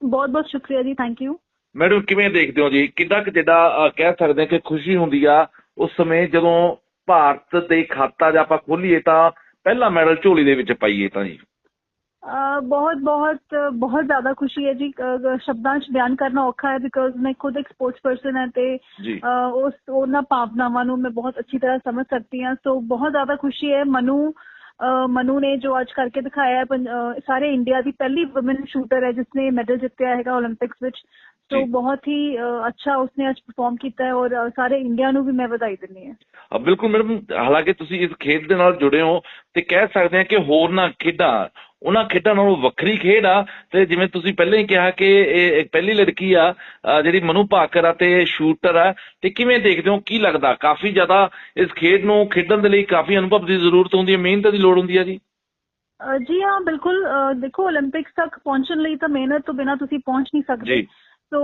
ਬਹੁਤ ਬਹੁਤ ਸ਼ੁਕਰੀਆ ਜੀ ਥੈਂਕ ਯੂ ਮੈਡਮ ਕਿਵੇਂ ਦੇਖਦੇ ਹੋ ਜੀ? ਕਿੰਨਾ ਕੁ ਜਿਹੜਾ ਕਹਿ ਸਕਦੇ ਹਾਂ ਕਿ ਖੁਸ਼ੀ ਹੁੰਦੀ ਆ ਉਸ ਸਮੇਂ ਜਦੋਂ ਭਾਰਤ ਦੇ ਖਾਤਾ ਜਾਂ ਆਪਾਂ ਖੋਲੀਏ ਤਾਂ ਪਹਿਲਾ ਮੈਡਲ ਝੋਲੀ ਦੇ ਵਿੱਚ ਪਾਈਏ ਤਾਂ ਜੀ। बहुत बहुत बहुत ज़्यादा खुशी है जी। शब्दांश बयान करना औखा है बिकॉज़ मैं खुद एक स्पोर्ट्स पर्सन है उस भावनावा मैं बहुत अच्छी तरह समझ सकती हूँ। सो बहुत ज़्यादा खुशी है मनु मनु ने जो आज करके दिखाया है सारे इंडिया की पहली वुमेन शूटर है जिसने मेडल जीतया है ओलंपिक्स विच तो बहुत ही अच्छा उसने आज परफॉर्म किया है और सारे इंडिया ਨੂੰ भी मैं बधाई ਦਿੰਨੀ है। हाँ। बिल्कुल मैडम हालाँकि ਤੁਸੀਂ ਇਸ ਖੇਡ ਦੇ ਨਾਲ ਜੁੜੇ ਹੋ ਤੇ ਕਹਿ ਸਕਦੇ ਹਾਂ ਕਿ ਹੋਰ ਨਾ ਉਹਨਾਂ ਖੇਡਾਂ ਨਾਲੋਂ ਵੱਖਰੀ ਖੇਡ ਆ ਤੇ ਜਿਵੇਂ ਤੁਸੀਂ ਪਹਿਲਾਂ ਹੀ ਕਿਹਾ ਕਿ ਇਹ ਪਹਿਲੀ ਲੜਕੀ ਆ ਜਿਹੜੀ ਮਨੂ ਭਾਕਰ ਆ ਤੇ ਸ਼ੂਟਰ ਆ ਤੇ ਕਿਵੇਂ ਦੇਖਦੇ ਹੋ ਕੀ ਲੱਗਦਾ? ਕਾਫੀ ਜ਼ਿਆਦਾ ਇਸ ਖੇਡ ਨੂੰ ਖੇਡਣ ਦੇ ਲਈ ਕਾਫੀ ਅਨੁਭਵ ਦੀ ਜ਼ਰੂਰਤ ਹੁੰਦੀ ਹੈ ਮਿਹਨਤ ਦੀ ਲੋੜ ਹੁੰਦੀ ਹੈ ਜੀ? ਜੀ ਹਾਂ ਬਿਲਕੁਲ ਦੇਖੋ 올림픽ਸ ਤੱਕ ਪਹੁੰਚਣ ਲਈ ਤਾਂ ਮਿਹਨਤ ਤੋਂ ਬਿਨਾ ਤੁਸੀਂ ਪਹੁੰਚ ਨਹੀਂ ਸਕਦੇ। ਸੋ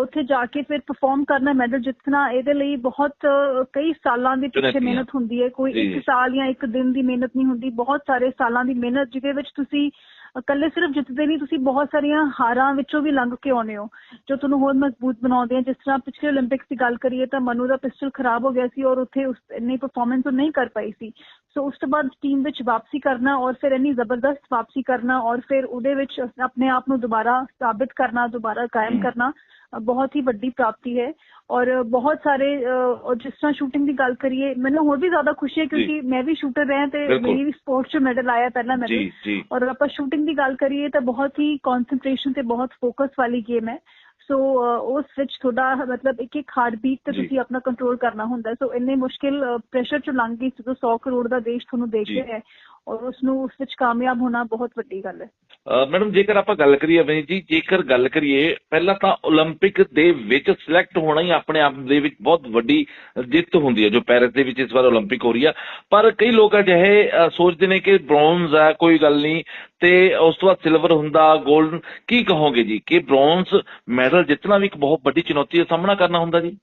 ਉੱਥੇ ਜਾ ਕੇ ਫਿਰ ਪਰਫਾਰਮ ਕਰਨਾ ਮੈਡਲ ਜਿੱਤਣਾ ਇਹਦੇ ਲਈ ਬਹੁਤ ਕਈ ਸਾਲਾਂ ਦੀ ਪਿੱਛੇ। ਮਿਹਨਤ ਹੁੰਦੀ ਹੈ ਕੋਈ। ਇੱਕ ਸਾਲ ਜਾਂ ਇੱਕ ਦਿਨ ਦੀ ਮਿਹਨਤ ਨਹੀਂ ਹੁੰਦੀ ਬਹੁਤ ਸਾਰੇ ਸਾਲਾਂ ਦੀ ਮਿਹਨਤ ਜਿਹਦੇ ਵਿੱਚ ਤੁਸੀਂ ਇਕੱਲੇ ਸਿਰਫ ਜਿੱਤਦੇ ਨਹੀਂ, ਤੁਸੀਂ ਬਹੁਤ ਸਾਰੀਆਂ ਹਾਰਾਂ ਵਿੱਚੋਂ ਵੀ ਲੰਘ ਕੇ ਆਉਨੇ ਹੋ। ਜੋ ਤੁਹਾਨੂੰ ਹੋਰ ਮਜ਼ਬੂਤ ਬਣਾਉਂਦੇ ਆ ਜਿਸ ਤਰ੍ਹਾਂ ਪਿਛਲੇ 올림픽ਸ ਦੀ ਗੱਲ ਕਰੀਏ ਤਾਂ ਮਨੂ ਦਾ ਪਿਸਟਲ ਖਰਾਬ ਹੋ ਗਿਆ ਸੀ ਔਰ ਉੱਥੇ ਉਸ ਇੰਨੀ ਪਰਫਾਰਮੈਂਸ ਉਹ ਨਹੀਂ ਕਰ ਪਾਈ ਸੀ। ਸੋ ਉਸ ਤੋਂ ਬਾਅਦ ਟੀਮ ਵਿੱਚ ਵਾਪਸੀ ਕਰਨਾ ਔਰ ਫਿਰ ਇੰਨੀ ਜ਼ਬਰਦਸਤ ਵਾਪਸੀ ਕਰਨਾ ਔਰ ਫਿਰ ਉਹਦੇ ਵਿੱਚ ਆਪਣੇ ਆਪ ਨੂੰ ਦੁਬਾਰਾ ਸਾਬਿਤ ਕਰਨਾ, ਦੁਬਾਰਾ ਕਾਇਮ ਕਰਨਾ ਬਹੁਤ ਹੀ ਵੱਡੀ ਪ੍ਰਾਪਤੀ ਹੈ ਔਰ ਬਹੁਤ ਸਾਰੇ ਔਰ ਜਿਸ ਤਰ੍ਹਾਂ ਸ਼ੂਟਿੰਗ ਦੀ ਗੱਲ ਕਰੀਏ ਮੈਨੂੰ ਹੋਰ ਵੀ ਜ਼ਿਆਦਾ ਖੁਸ਼ੀ ਹੈ ਕਿਉਂਕਿ ਮੈਂ ਵੀ ਸ਼ੂਟਰ ਰਿਹਾ ਤੇ। ਮੇਰੀ ਵੀ ਸਪੋਰਟਸ 'ਚ ਮੈਡਲ ਆਇਆ ਪਹਿਲਾ ਜੀ ਔਰ ਆਪਾਂ ਸ਼ੂਟਿੰਗ ਦੀ ਗੱਲ ਕਰੀਏ ਤਾਂ ਬਹੁਤ ਹੀ ਕਨਸੈਂਟਰੇਸ਼ਨ ਤੇ ਬਹੁਤ ਫੋਕਸ ਵਾਲੀ ਗੇਮ ਹੈ। ਸੋ ਉਸ ਵਿੱਚ ਥੋੜਾ ਮਤਲਬ ਇੱਕ ਇੱਕ ਹਾਰਟ ਬੀਟ ਤੇ। ਤੁਸੀਂ ਆਪਣਾ ਕੰਟਰੋਲ ਕਰਨਾ ਹੁੰਦਾ ਸੋ ਇੰਨੇ ਮੁਸ਼ਕਿਲ ਪ੍ਰੈਸ਼ਰ ਚ ਲੰਘ ਗਈ ਜਦੋਂ 100 ਕਰੋੜ ਦਾ ਦੇਸ਼ ਤੁਹਾਨੂੰ ਦੇਖ। ਰਿਹਾ ਹੈ। ਔਰ ਉਸ ਨੂੰ ਉਸ ਵਿੱਚ ਕਾਮਯਾਬ ਹੋਣਾ ਬਹੁਤ ਵੱਡੀ ਗੱਲ ਹੈ। ਮੈਡਮ ਜੇਕਰ ਆਪਾਂ ਗੱਲ ਕਰੀਏ ਅਵੇਂ ਜੀ ਜੇਕਰ ਗੱਲ ਕਰੀਏ ਪਹਿਲਾਂ ਤਾਂ 올림픽 ਦੇ ਵਿੱਚ ਸਿਲੈਕਟ ਹੋਣਾ ਹੀ ਆਪਣੇ ਆਪ ਦੇ ਵਿੱਚ ਬਹੁਤ ਵੱਡੀ ਜਿੱਤ ਹੁੰਦੀ ਹੈ ਜੋ ਪੈਰਿਸ ਦੇ ਵਿੱਚ ਇਸ ਵਾਰ 올림픽 ਹੋ ਰਹੀ ਆ। ਪਰ ਕਈ ਲੋਕ ਅਜਿਹੇ ਸੋਚਦੇ ਨੇ ਕਿ ਬ੍ਰੌਂਜ਼ ਆ ਕੋਈ ਗੱਲ ਨਹੀਂ ਤੇ ਉਸ ਤੋਂ ਬਾਅਦ ਸਿਲਵਰ ਹੁੰਦਾ 골ਡ ਕੀ ਕਹੋਗੇ ਜੀ? ਕਿ ਬ੍ਰੌਂਜ਼ ਮੈਡਲ ਜਿੱਤਣਾ ਵੀ ਇੱਕ ਬਹੁਤ ਵੱਡੀ ਚੁਣੌਤੀ ਦਾ ਸਾਹਮਣਾ ਕਰਨਾ ਹੁੰਦਾ ਜੀ?